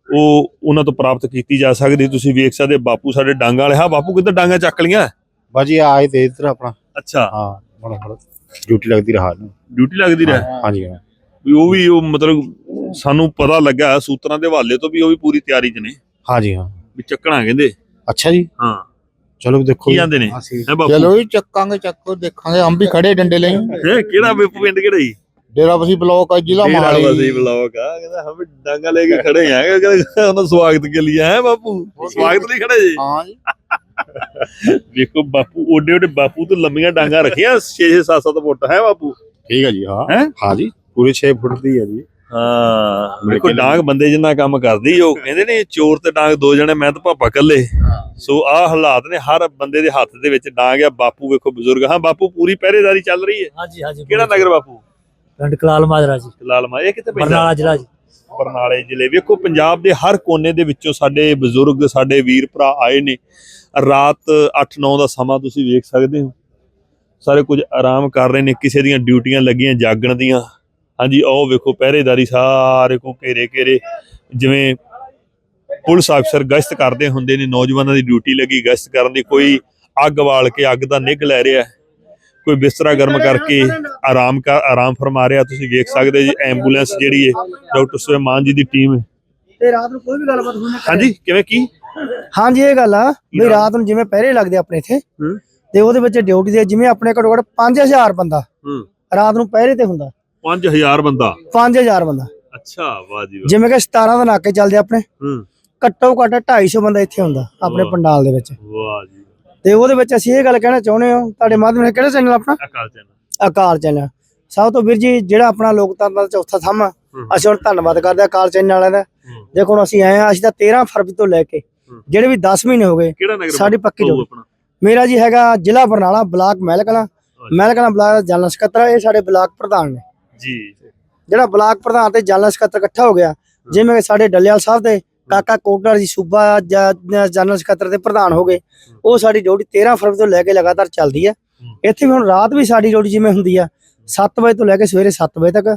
ਉਹ ਉਹਨਾਂ ਤੋਂ ਪ੍ਰਾਪਤ ਕੀਤੀ ਜਾ ਸਕਦੀ ਤੁਸੀਂ ਵੇਖ ਸਕਦੇ ਬਾਪੂ ਸਾਡੇ ਡਾਂਗਾ ਵਾਲੇ। ਹਾਂ ਬਾਪੂ ਕਿੱਧਰ ਡਾਂਗਾ ਚੱਕ ਲੀਆਂ ਬਾਜੀ ਆਏ ਤੇ ਇਧਰ ਆਪਣਾ। ਅੱਛਾ। ਹਾਂ ਬੜਾ ਬੜਾ। ਡਿਊਟੀ ਲੱਗਦੀ ਰਹਾ। ਡਿਊਟੀ ਲੱਗਦੀ ਰਹੇ? ਹਾਂਜੀ ਹਾਂ। ਵੀ ਉਹ ਵੀ ਉਹ ਮਤਲਬ ਸਾਨੂੰ ਪਤਾ ਲੱਗਾ ਸੂਤਰਾਂ ਦੇ ਹਵਾਲੇ ਤੋਂ ਵੀ ਉਹ ਵੀ ਪੂਰੀ ਤਿਆਰੀ 'ਚ ਨੇ। ਹਾਂਜੀ ਹਾਂ। ਵੀ ਚੱਕਣਾ ਕਹਿੰਦੇ। ਅੱਛਾ ਜੀ। ਹਾਂ। ਚਲੋ ਦੇਖੋ ਕੀ ਜਾਂਦੇ ਨੇ? ਹੈ ਬਾਪੂ? ਚਲੋ ਜੀ ਚੱਕਾਂਗੇ ਚੱਕੋ ਦੇਖਾਂਗੇ। ਹਮ ਵੀ ਖੜੇ ਡੰਡੇ ਲਈ। ਹੈਂ, ਕਿਹੜਾ ਬਾਪੂ ਪਿੰਡ ਕਿਹੜਾ ਜੀ? ਡੇਰਾ ਬਸੀ ਬਲੌਕ ਆ ਜ਼ਿਲ੍ਹਾ ਬਸੀ ਮੋਹਾਲੀ ਬਲੌਕ ਆ ਕਹਿੰਦਾ ਹਮ ਡਾਂਗਾ ਲੈ ਕੇ ਖੜੇ ਆ ਕਹਿੰਦਾ ਉਹਨਾਂ ਸਵਾਗਤ ਕੇ ਲਈ ਹੈ ਬਾਪੂ? ਸਵਾਗਤ ਲਈ ਖੜੇ ਜੀ? ਹਾਂ ਜੀ। ਵੇਖੋ ਬਾਪੂ ਓਡੇ ਓਡੇ ਬਾਪੂ ਤੋਂ ਲੰਮੀਆਂ ਡਾਂਗਾ ਰੱਖੀਆਂ 6 6 7 7 ਫੁੱਟ ਹੈ ਬਾਪੂ? ਠੀਕ ਹੈ ਜੀ ਹਾਂ। ਹੈਂ? ਹਾਂ ਜੀ ਪੂਰੇ 6 ਫੁੱਟ ਦੀ ਹੈ ਜੀ। ਹਾਂ ਵੇਖੋ ਡਾਂਗ ਬੰਦੇ ਜਿੰਨਾ ਕੰਮ ਕਰਦੀ ਉਹ ਕਹਿੰਦੇ ਨੇ ਚੋਰ ਤੇ ਡਾਂਗ ਦੋ ਜਣੇ ਮੈਂ ਤਾਂ ਪਾਪਾ ਇਕੱਲੇ। ਸੋ ਆਹ ਹਾਲਾਤ ਨੇ ਹਰ ਬੰਦੇ ਦੇ ਹੱਥ ਦੇ ਵਿੱਚ ਡਾਂਗ ਆ। ਬਾਪੂ ਵੇਖੋ ਬਜ਼ੁਰਗ ਹਾਂ ਬਾਪੂ ਪੂਰੀ ਪਹਿਰੇਦਾਰੀ ਚੱਲ ਰਹੀ ਹੈ। ਹਾਂਜੀ ਹਾਂਜੀ ਕਿਹੜਾ ਨਗਰ ਬਾਪੂ? ਪਿੰਡ ਕਲਾਲ ਮਾਜਰਾ ਜੀ। ਲਾਲ ਮਾ ਇਹ ਕਿੱਥੇ ਪੈਂਦਾ? ਬਰਨਾਲਾ ਜ਼ਿਲ੍ਹਾ ਜੀ। ਬਰਨਾਲੇ ਜ਼ਿਲ੍ਹੇ। ਵੇਖੋ ਪੰਜਾਬ ਦੇ ਹਰ ਕੋਨੇ ਦੇ ਵਿੱਚੋਂ ਸਾਡੇ ਬਜ਼ੁਰਗ ਸਾਡੇ ਵੀਰ ਭਰਾ ਆਏ ਨੇ। ਰਾਤ 8-9 ਦਾ ਸਮਾਂ ਤੁਸੀਂ ਵੇਖ ਸਕਦੇ ਹੋ। ਸਾਰੇ ਕੁਝ ਆਰਾਮ ਕਰ ਰਹੇ ਨੇ ਕਿਸੇ ਦੀਆਂ ਡਿਊਟੀਆਂ ਲੱਗੀਆਂ ਜਾਗਣ ਦੀਆਂ। ਹਾਂਜੀ ਉਹ ਵੇਖੋ ਪਹਿਰੇਦਾਰੀ ਸਾਰੇ ਕੋ ਘੇਰੇ ਘੇਰੇ ਜਿਵੇਂ ਪੁਲਿਸ ਅਫਸਰ ਗਸ਼ਤ ਕਰਦੇ ਹੁੰਦੇ ਨੇ ਨੌਜਵਾਨਾਂ ਦੀ ਡਿਊਟੀ ਲੱਗੀ ਗਸ਼ਤ ਕਰਨ ਦੀ ਕੋਈ ਅੱਗ ਵਾਲ ਕੇ ਅੱਗ ਦਾ ਨਿੱਘ ਲੈ ਰਿਹਾ ਹੈ, ਕੋਈ ਬਿਸਤਰਾ ਗਰਮ ਕਰਕੇ ਆਰਾਮ ਕਰ ਆਰਾਮ ਫਰਮਾ ਰਿਹਾ ਤੁਸੀਂ ਵੇਖ ਸਕਦੇ ਜੀ ਐਂਬੂਲੈਂਸ ਜਿਹੜੀ ਹੈ ਡਾਕਟਰ ਸੁਲੇਮਾਨ ਜੀ ਦੀ ਟੀਮ ਤੇ ਰਾਤ ਨੂੰ ਕੋਈ ਵੀ ਗੱਲਬਾਤ ਹੋਣੀ ਹਾਂਜੀ ਕਿਵੇਂ ਕੀ ਹਾਂਜੀ ਇਹ ਗੱਲ ਆ ਵੀ? ਰਾਤ ਨੂੰ ਜਿਵੇਂ ਪਹਿਰੇ ਲੱਗਦੇ ਆਪਣੇ ਇੱਥੇ ਹੂੰ। ਤੇ ਉਹਦੇ ਵਿੱਚ ਡਿਊਟੀ ਦੇ ਜਿਵੇਂ ਆਪਣੇ ਘੱਟੋ ਘੱਟ 5000 ਬੰਦਾ ਹੂੰ। ਰਾਤ ਨੂੰ ਪਹਿਰੇ ਤੇ ਹੁੰਦਾ 5000 ਬੰਦਾ? 5000 ਬੰਦਾ। ਅੱਛਾ ਵਾਹ ਜੀ ਵਾਹ। ਜਿਵੇਂ ਕਿ 17 ਦੇ ਨਾਕੇ ਚੱਲਦੇ ਆਪਣੇ। ਹੂੰ। ਘੱਟੋ ਘੱਟ 250 ਬੰਦਾ ਇੱਥੇ ਹੁੰਦਾ ਆਪਣੇ। ਪੰਡਾਲ ਦੇ ਵਿੱਚ। ਵਾਹ ਜੀ ਤੇ ਉਹਦੇ ਵਿੱਚ ਅਸੀਂ ਇਹ ਗੱਲ ਕਹਿਣਾ ਚਾਹੁੰਦੇ ਹਾਂ ਤੁਹਾਡੇ ਮਾਧਿਅਮ ਨਾਲ ਕਿਹੜਾ ਚੈਨਲ ਆਪਣਾ? ਅਕਾਲ ਚੈਨਲ ਅਕਾਲ ਚੈਨਲ ਸਭ ਤੋਂ ਵੀਰ ਜੀ ਜਿਹੜਾ ਆਪਣਾ ਲੋਕਤੰਤਰ ਦਾ ਚੌਥਾ ਥੰਮ। ਅਸੀਂ ਹੁਣ ਧੰਨਵਾਦ ਕਰਦੇ ਹਾਂ ਅਕਾਲ ਚੈਨਲ ਵਾਲਿਆਂ ਦਾ। ਦੇਖੋ ਹੁਣ ਅਸੀਂ ਆਏ ਆ ਅਸੀਂ ਤਾਂ 13 ਫਰਵਰੀ ਤੋਂ ਲੈ ਕੇ। ਜਿਹੜੇ ਵੀ 10 ਮਹੀਨੇ ਹੋ ਗਏ ਸਾਡੀ ਪੱਕੀ ਆਪਣਾ। ਮੇਰਾ ਜੀ ਹੈਗਾ ਜ਼ਿਲ੍ਹਾ ਬਰਨਾਲਾ ਬਲਾਕ ਮਹਿਲਕਲਾਂ। ਮਹਿਲਕਲਾਂ ਬਲਾਕ ਦਾ ਜਨਰਲ ਸਕੱਤਰ ਇਹ ਸਾਡੇ ਬਲਾਕ ਪ੍ਰਧਾਨ ਨੇ। ਜੀ। ਜਿਹੜਾ ਬਲਾਕ ਪ੍ਰਧਾਨ ਤੇ ਜਨਰਲ ਸਕੱਤਰ ਇਕੱਠਾ ਹੋ ਗਿਆ ਜਿਵੇਂ ਸਾਡੇ ਡੱਲੇਵਾਲ ਸਾਹਿਬ ਦੇ ਕਾਕਾ ਕੋਟਰ ਜੀ ਸੂਬਾ ਜ- ਜਨਰਲ ਸਕੱਤਰ ਦੇ ਪ੍ਰਧਾਨ ਹੋ ਗਏ ਉਹ ਸਾਡੀ ਡਿਊਟੀ 13 ਫਰਵਰੀ ਤੋਂ ਲੈ ਕੇ ਲਗਾਤਾਰ ਚੱਲਦੀ ਹੈ। ਇੱਥੇ ਵੀ ਹੁਣ ਰਾਤ ਵੀ ਸਾਡੀ ਡਿਊਟੀ ਜਿਵੇਂ ਹੁੰਦੀ ਆ 7 ਵਜੇ ਤੋਂ ਲੈ ਕੇ ਸਵੇਰੇ 7 ਵਜੇ ਤੱਕ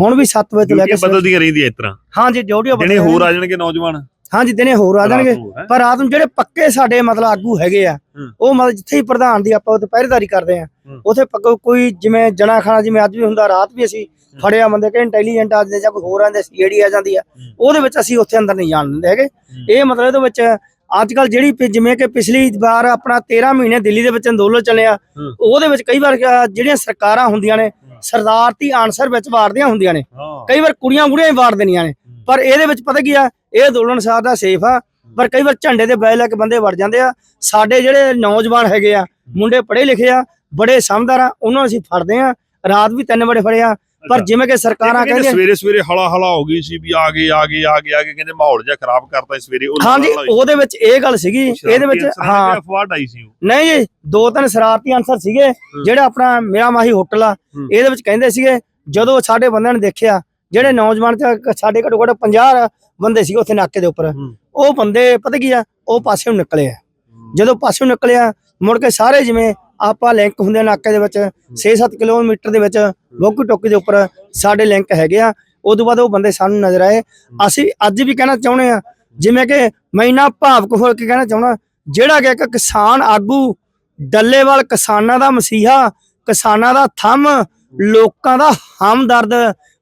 ਹੁਣ ਵੀ 7 ਵਜੇ ਤੋਂ ਲੈ ਕੇ ਬਦਲਦੀਆਂ ਰਹਿੰਦੀਆਂ ਇਸ ਤਰ੍ਹਾਂ? ਹਾਂਜੀ ਡਿਊਟੀ ਦਿਨੇ ਹੋਰ ਆ ਜਾਣਗੇ ਨੌਜਵਾਨ? ਹਾਂਜੀ ਦਿਨੇ ਹੋਰ ਆ ਜਾਣਗੇ ਰਾਤ ਨੂੰ, ਹੈਂ? ਪਰ ਰਾਤ ਨੂੰ ਜਿਹੜੇ ਪੱਕੇ ਸਾਡੇ ਮਤਲਬ ਆਗੂ ਹੈਗੇ ਆ ਹੂੰ। ਉਹ ਮਤਲਬ ਜਿੱਥੇ ਹੀ ਪ੍ਰਧਾਨ ਦੀ ਆਪਾਂ ਪਹਿਰੇਦਾਰੀ ਕਰਦੇ ਆ। ਹੂੰ। ਉੱਥੇ ਪੱਕਾ ਕੋਈ ਜਿਵੇਂ ਜਣਾ ਖਾਣਾ ਜਿਵੇਂ ਅੱਜ ਵੀ ਹੁੰਦਾ ਰਾਤ ਵੀ ਅਸੀਂ ਫੜਿਆ ਬੰਦੇ ਕਿ ਇੰਟੈਲੀਜੈਂਟ ਆ ਜਾਂਦੇ ਜਾਂ ਕੋਈ ਹੋਰ ਆਂਦੇ ਸੀਡੀ ਆ ਜਾਂਦੀ ਆ ਉਹਦੇ ਵਿੱਚ ਅਸੀਂ ਉੱਥੇ ਅੰਦਰ ਨਹੀਂ ਜਾਣ ਦਿੰਦੇ ਹੈਗੇ। ਇਹ ਮਤਲਬ ਇਹਦੇ ਵਿੱਚ ਅੱਜ ਕੱਲ ਜਿਹੜੀ ਪਿ- ਜਿਵੇਂ ਕਿ ਪਿਛਲੀ ਵਾਰ ਆਪਣਾ 13 ਮਹੀਨੇ ਦਿੱਲੀ ਦੇ ਵਿੱਚ ਅੰਦੋਲਨ ਚੱਲਿਆ ਹੂੰ। ਉਹਦੇ ਵਿੱਚ ਕਈ ਵਾਰ ਅ, ਜਿਹੜੀਆਂ ਸਰਕਾਰਾਂ ਹੁੰਦੀਆਂ ਨੇ ਸਰਦਾਰਤੀ ਆਨਸਰ ਵਿੱਚ ਵਾਰਦੀਆਂ ਹੁੰਦੀਆਂ ਨੇ। ਹਾਂ। ਕਈ ਵਾਰ ਕੁੜੀਆਂ ਬੁੜੀਆਂ ਹੀ ਵਾਰ ਦੇਣੀਆਂ ਨੇ। ਪਰ ਇਹਦੇ ਵਿੱਚ ਪਤਾ ਕੀ ਆ ਇਹ ਅੰਦੋਲਨ ਸਾਹਿਬ ਦਾ ਸੇਫ ਆ ਪਰ ਕਈ ਵਾਰ ਝੰਡੇ ਦੇ ਬੈਲ ਲੈ ਕੇ ਬੰਦੇ ਵੜ ਜਾਂਦੇ ਆ ਸਾਡੇ ਜਿਹੜੇ ਨੌਜਵਾਨ ਹੈਗੇ ਆ ਮੁੰਡੇ ਪੜ੍ਹੇ ਲਿਖੇ ਆ ਬੜੇ ਸਮਝਦਾਰ ਆ ਉਹਨਾਂ ਅਸੀਂ ਫੜਦੇ ਆ ਰਾਤ ਵੀ ਤਿੰਨ ਵੜੇ ਫੜੇ ਆ ਪਰ। ਜਿਵੇਂ ਕਿ ਸਰਕਾਰਾਂ ਕਹਿੰਦੇ ਸਵੇਰੇ ਸਵੇਰੇ ਹਲਾ ਹਲਾ ਹੋ ਗਈ ਸੀ ਵੀ ਆ ਗਏ ਆ ਗਏ ਆ ਗਏ ਆ ਗਏ ਕਹਿੰਦੇ ਮਾਹੌਲ ਜਿਹਾ ਖਰਾਬ ਕਰਤਾ ਸਵੇਰੇ ਹਾਂਜੀ। ਉਹਦੇ ਵਿੱਚ ਇਹ ਗੱਲ ਸੀਗੀ ਇਹਦੇ ਵਿੱਚ ਹਾਂ ਅਫਵਾਹ ਆਈ ਸੀ ਨਹੀਂ ਜੀ ਦੋ ਤਿੰਨ ਸ਼ਰਾਰਤੀ ਅਨਸਰ ਸੀਗੇ ਜਿਹੜਾ ਆਪਣਾ ਮੇਰਾ ਮਾਹੀ ਹੋਟਲ ਆ। ਇਹਦੇ ਵਿੱਚ ਕਹਿੰਦੇ ਸੀਗੇ ਜਦੋਂ ਸਾਡੇ ਬੰਦਿਆਂ ਨੇ ਦੇਖਿਆ ਜਿਹੜੇ ਨੌਜਵਾਨ ਚ ਸਾਡੇ ਘੱਟੋ ਘੱਟ 50 ਬੰਦੇ ਸੀਗੇ ਉੱਥੇ ਨਾਕੇ ਦੇ ਉੱਪਰ। ਉਹ ਬੰਦੇ ਪਤਾ ਕੀ ਆ? ਉਹ ਪਾਸੇ ਨੂੰ ਨਿਕਲੇ ਆ। ਜਦੋਂ ਪਾਸੇ ਨੂੰ ਨਿਕਲਿਆ ਮੁੜ ਕੇ ਸਾਰੇ ਜਿਵੇਂ ਆਪਾਂ ਲਿੰਕ ਹੁੰਦੇ ਨਾਕੇ ਦੇ ਵਿੱਚ 6-7 ਕਿਲੋਮੀਟਰ ਦੇ ਵਿੱਚ ਵੋਕੀ ਟੋਕੀ ਦੇ ਉੱਪਰ ਸਾਡੇ ਲਿੰਕ ਹੈਗੇ ਆ। ਉਦੋਂ ਬਾਅਦ ਉਹ ਬੰਦੇ ਸਾਨੂੰ ਨਜ਼ਰ ਆਏ। ਅਸੀਂ ਅੱਜ ਵੀ ਕਹਿਣਾ ਚਾਹੁੰਦੇ ਆ ਜਿਵੇਂ ਕਿ ਮੈਂ ਇੰਨਾ ਭਾਵਕ ਹੋ ਕੇ ਕਹਿਣਾ ਚਾਹੁੰਦਾ ਜਿਹੜਾ ਕਿ ਇੱਕ ਕਿਸਾਨ ਆਗੂ ਡੱਲੇਵਾਲ ਕਿਸਾਨਾਂ ਦਾ ਮਸੀਹਾ ਕਿਸਾਨਾਂ ਦਾ ਥੰਮ ਲੋਕਾਂ ਦਾ ਹਮਦਰਦ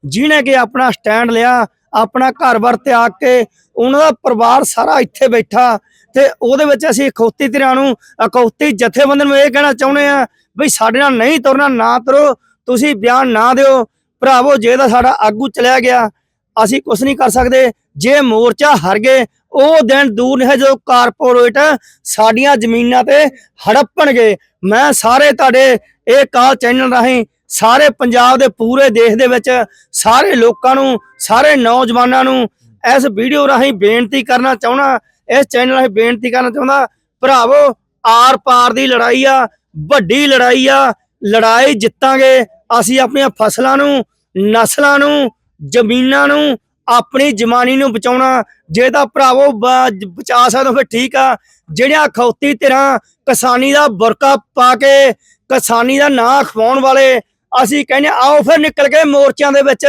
ਜਿਹਨੇ ਕਿ ਆਪਣਾ ਸਟੈਂਡ ਲਿਆ, ਆਪਣਾ ਘਰ-ਬਾਰ ਤਿਆਗ ਕੇ ਉਹਨਾਂ ਦਾ ਪਰਿਵਾਰ ਸਾਰਾ ਇੱਥੇ ਬੈਠਾ ਤੇ ਉਹਦੇ ਵਿੱਚ ਅਸੀਂ ਅਖੌਤੀ ਧਿਰਾਂ ਨੂੰ ਅਖੌਤੀ ਜਥੇਬੰਦਨ ਨੂੰ ਇਹ ਕਹਿਣਾ ਚਾਹੁੰਦੇ ਆ ਵੀ ਸਾਡੇ ਨਾਲ ਨਹੀਂ ਤੁਰਨਾ, ਨਾ ਤੁਰੋ, ਤੁਸੀਂ ਬਿਆਨ ਨਾ ਦਿਓ। ਭਰਾਵੋ, ਜੇ ਤਾਂ ਸਾਡਾ ਆਗੂ ਚਲਿਆ ਗਿਆ, ਅਸੀਂ ਕੁਝ ਨਹੀਂ ਕਰ ਸਕਦੇ। ਜੇ ਮੋਰਚਾ ਹਰ ਗਏ, ਉਹ ਦਿਨ ਦੂਰ ਨਹੀਂ ਹੈ ਜਦੋਂ ਕਾਰਪੋਰੇਟ ਸਾਡੀਆਂ ਜ਼ਮੀਨਾਂ ਤੇ ਹੜੱਪਣਗੇ। ਮੈਂ ਸਾਰੇ ਤੁਹਾਡੇ ਇਹ ਕਾਲ ਚੈਨਲ ਰਾਹੀਂ ਸਾਰੇ ਪੰਜਾਬ ਦੇ ਪੂਰੇ ਦੇਸ਼ ਦੇ ਵਿੱਚ ਸਾਰੇ ਲੋਕਾਂ ਨੂੰ, ਸਾਰੇ ਨੌਜਵਾਨਾਂ ਨੂੰ ਇਸ ਵੀਡੀਓ ਰਾਹੀਂ ਬੇਨਤੀ ਕਰਨਾ ਚਾਹੁੰਦਾ, ਇਸ ਚੈਨਲ ਰਾਹੀਂ ਬੇਨਤੀ ਕਰਨਾ ਚਾਹੁੰਦਾ, ਭਰਾਵੋ, ਆਰ ਪਾਰ ਦੀ ਲੜਾਈ ਆ, ਵੱਡੀ ਲੜਾਈ ਆ, ਲੜਾਈ ਜਿੱਤਾਂਗੇ, ਅਸੀਂ ਆਪਣੀਆਂ ਫਸਲਾਂ ਨੂੰ, ਨਸਲਾਂ ਨੂੰ, ਜ਼ਮੀਨਾਂ ਨੂੰ, ਆਪਣੀ ਜਮਾਨੀ ਨੂੰ ਬਚਾਉਣਾ, ਜੇ ਤਾਂ ਭਰਾਵੋ ਬਚਾ ਸਕਦੇ ਹੋ ਫਿਰ ਠੀਕ ਆ, ਜਿਹੜੀਆਂ ਖੌਤੀ ਧਿਰਾਂ ਕਿਸਾਨੀ ਦਾ ਬੁਰਕਾ ਪਾ ਕੇ ਕਿਸਾਨੀ ਦਾ ਨਾਂ ਖਵਾਉਣ ਵਾਲੇ ਅਸੀਂ ਕਹਿੰਦੇ ਆਓ ਫਿਰ ਨਿਕਲ ਕੇ ਮੋਰਚਿਆਂ ਦੇ ਵਿੱਚ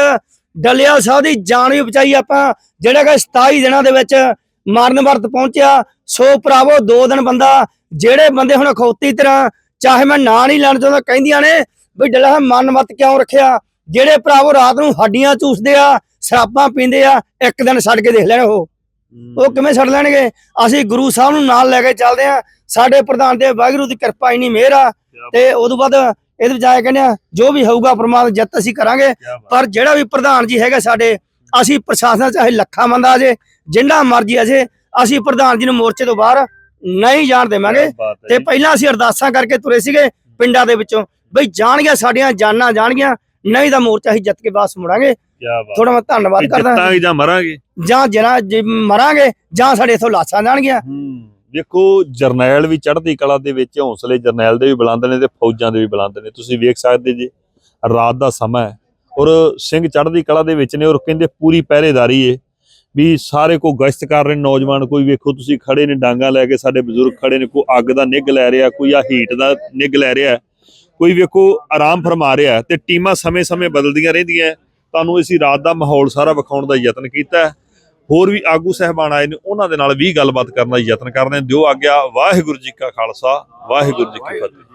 ਡੱਲੇਵਾਲ ਸਾਹਿਬ ਦੀ ਜਾਨ ਵੀ ਬਚਾਈ ਆਪਾਂ ਜਿਹੜਾ ਕਿ 27 ਦਿਨਾਂ ਦੇ ਵਿੱਚ ਮਰਨ ਵਰਤ ਪਹੁੰਚਿਆ। ਸੋ ਭਰਾਵੋ ਦੋ ਦਿਨ ਬੰਦਾ ਜਿਹੜੇ ਬੰਦੇ ਹੁਣ ਖੌਤੀ ਤਰ੍ਹਾਂ ਚਾਹੇ ਮੈਂ ਨਾਂ ਨਹੀਂ ਲੈਣ ਚਾਹੁੰਦਾ ਕਹਿੰਦੀਆਂ ਨੇ ਵੀ ਡੱਲਾ ਮਨ ਮਤ ਕਿਉਂ ਰੱਖਿਆ? ਜਿਹੜੇ ਭਰਾਵੋ ਰਾਤ ਨੂੰ ਹੱਡੀਆਂ ਚੂਸਦੇ ਆ ਸ਼ਰਾਬਾਂ ਪੀਂਦੇ ਆ ਇੱਕ ਦਿਨ ਛੱਡ ਕੇ ਦੇਖ ਲੈਣ ਉਹ। ਉਹ ਕਿਵੇਂ ਛੱਡ ਲੈਣਗੇ? ਅਸੀਂ ਗੁਰੂ ਸਾਹਿਬ ਨੂੰ ਨਾਲ ਲੈ ਕੇ ਚੱਲਦੇ ਆ। ਸਾਡੇ ਪ੍ਰਧਾਨ ਦੇ ਵਾਹਿਗੁਰੂ ਦੀ ਕਿਰਪਾ ਇੰਨੀ ਮਿਹਰ ਆ। ਤੇ ਉਦੋਂ ਬਾਅਦ ਇਹਦੇ ਵਿੱਚ ਆਏ ਕਹਿੰਦੇ ਆ ਜੋ ਵੀ ਹੋਊਗਾ ਪ੍ਰਮਾਤਮਾ ਜਿੱਤ ਅਸੀਂ ਕਰਾਂਗੇ। ਪਰ ਜਿਹੜਾ ਵੀ ਪ੍ਰਧਾਨ ਜੀ ਹੈਗਾ ਸਾਡੇ ਅਸੀਂ ਪ੍ਰਸ਼ਾਸਨ ਚਾਹੇ ਲੱਖਾਂ ਬੰਦਾ ਜੇ ਜਿੰਨਾ ਮਰਜ਼ੀ ਅਜੇ ਅਸੀਂ ਪ੍ਰਧਾਨ ਜੀ ਨੂੰ ਮੋਰਚੇ ਤੋਂ ਬਾਹਰ ਨਹੀਂ ਜਾਣ ਦੇਵਾਂਗੇ। ਤੇ ਪਹਿਲਾਂ ਅਸੀਂ ਅਰਦਾਸਾਂ ਕਰਕੇ ਤੁਰੇ ਸੀਗੇ ਪਿੰਡਾਂ ਦੇ ਵਿੱਚੋਂ ਬਈ ਜਾਣਗੀਆਂ ਸਾਡੀਆਂ ਜਾਨਾਂ ਜਾਣਗੀਆਂ ਨਹੀਂ ਤਾਂ ਮੋਰਚਾ ਅਸੀਂ ਜਿੱਤ ਕੇ ਵਾਪਸ ਮੁੜਾਂਗੇ। ਥੋੜਾ ਮੈਂ ਧੰਨਵਾਦ ਕਰਦਾ। ਜਿੱਤਾਂਗੇ ਜਾਂ ਮਰਾਂਗੇ? ਜਾਂ ਜਨਾ ਜੇ ਮਰਾਂਗੇ ਜਾਂ ਸਾਡੇ ਇਥੋਂ ਲਾਸ਼ਾਂ ਜਾਣਗੀਆਂ। ਦੇਖੋ ਜਰਨੈਲ ਵੀ ਚੜ੍ਹਦੀ ਕਲਾ ਦੇ ਵਿੱਚ ਹੌਸਲੇ ਜਰਨੈਲ ਦੇ ਵੀ ਬੁਲੰਦ ਨੇ ਤੇ ਫੌਜਾਂ ਦੇ ਵੀ ਬੁਲੰਦ ਨੇ। ਤੁਸੀਂ ਵੇਖ ਸਕਦੇ ਜੀ, ਰਾਤ ਦਾ ਸਮਾਂ ਹੈ। ਔਰ ਸਿੰਘ ਚੜ੍ਹਦੀ ਕਲਾ ਦੇ ਵਿੱਚ ਨੇ ਔਰ ਕਹਿੰਦੇ ਪੂਰੀ ਪਹਿਰੇਦਾਰੀ ਏ, ਵੀ ਸਾਰੇ ਕੋ ਗਸ਼ਤ ਕਰ ਰਹੇ ਨੌਜਵਾਨ, ਕੋਈ ਵੇਖੋ ਤੁਸੀਂ ਖੜੇ ਨੇ ਡਾਂਗਾ ਲੈ ਕੇ, ਸਾਡੇ ਬਜ਼ੁਰਗ ਖੜੇ ਨੇ, ਕੋਈ ਅੱਗ ਦਾ ਨਿੱਘ ਲੈ ਰਿਹਾ, ਕੋਈ ਆ ਹੀਟ ਦਾ ਨਿੱਘ ਲੈ ਰਿਹਾ, ਕੋਈ ਵੇਖੋ ਆਰਾਮ ਫਰਮਾ ਰਿਹਾ ਤੇ ਟੀਮਾਂ ਸਮੇਂ-ਸਮੇਂ ਬਦਲਦੀਆਂ ਰਹਿੰਦੀਆਂ। ਤੁਹਾਨੂੰ ਅਸੀਂ ਰਾਤ ਦਾ ਮਾਹੌਲ ਸਾਰਾ ਵਿਖਾਉਣ ਦਾ ਯਤਨ ਕੀਤਾ। ਹੋਰ ਵੀ ਆਗੂ ਸਹਿਬਾਨ ਆਏ ਨੇ, ਉਹਨਾਂ ਦੇ ਨਾਲ ਵੀ ਗੱਲਬਾਤ ਕਰਨ ਦਾ ਯਤਨ ਕਰਦੇ ਹਾਂ ਦਿਓ ਆਗਿਆ, ਵਾਹਿਗੁਰੂ ਜੀ ਕਾ ਖਾਲਸਾ, ਵਾਹਿਗੁਰੂ ਜੀ ਕੀ ਫਤਿਹ।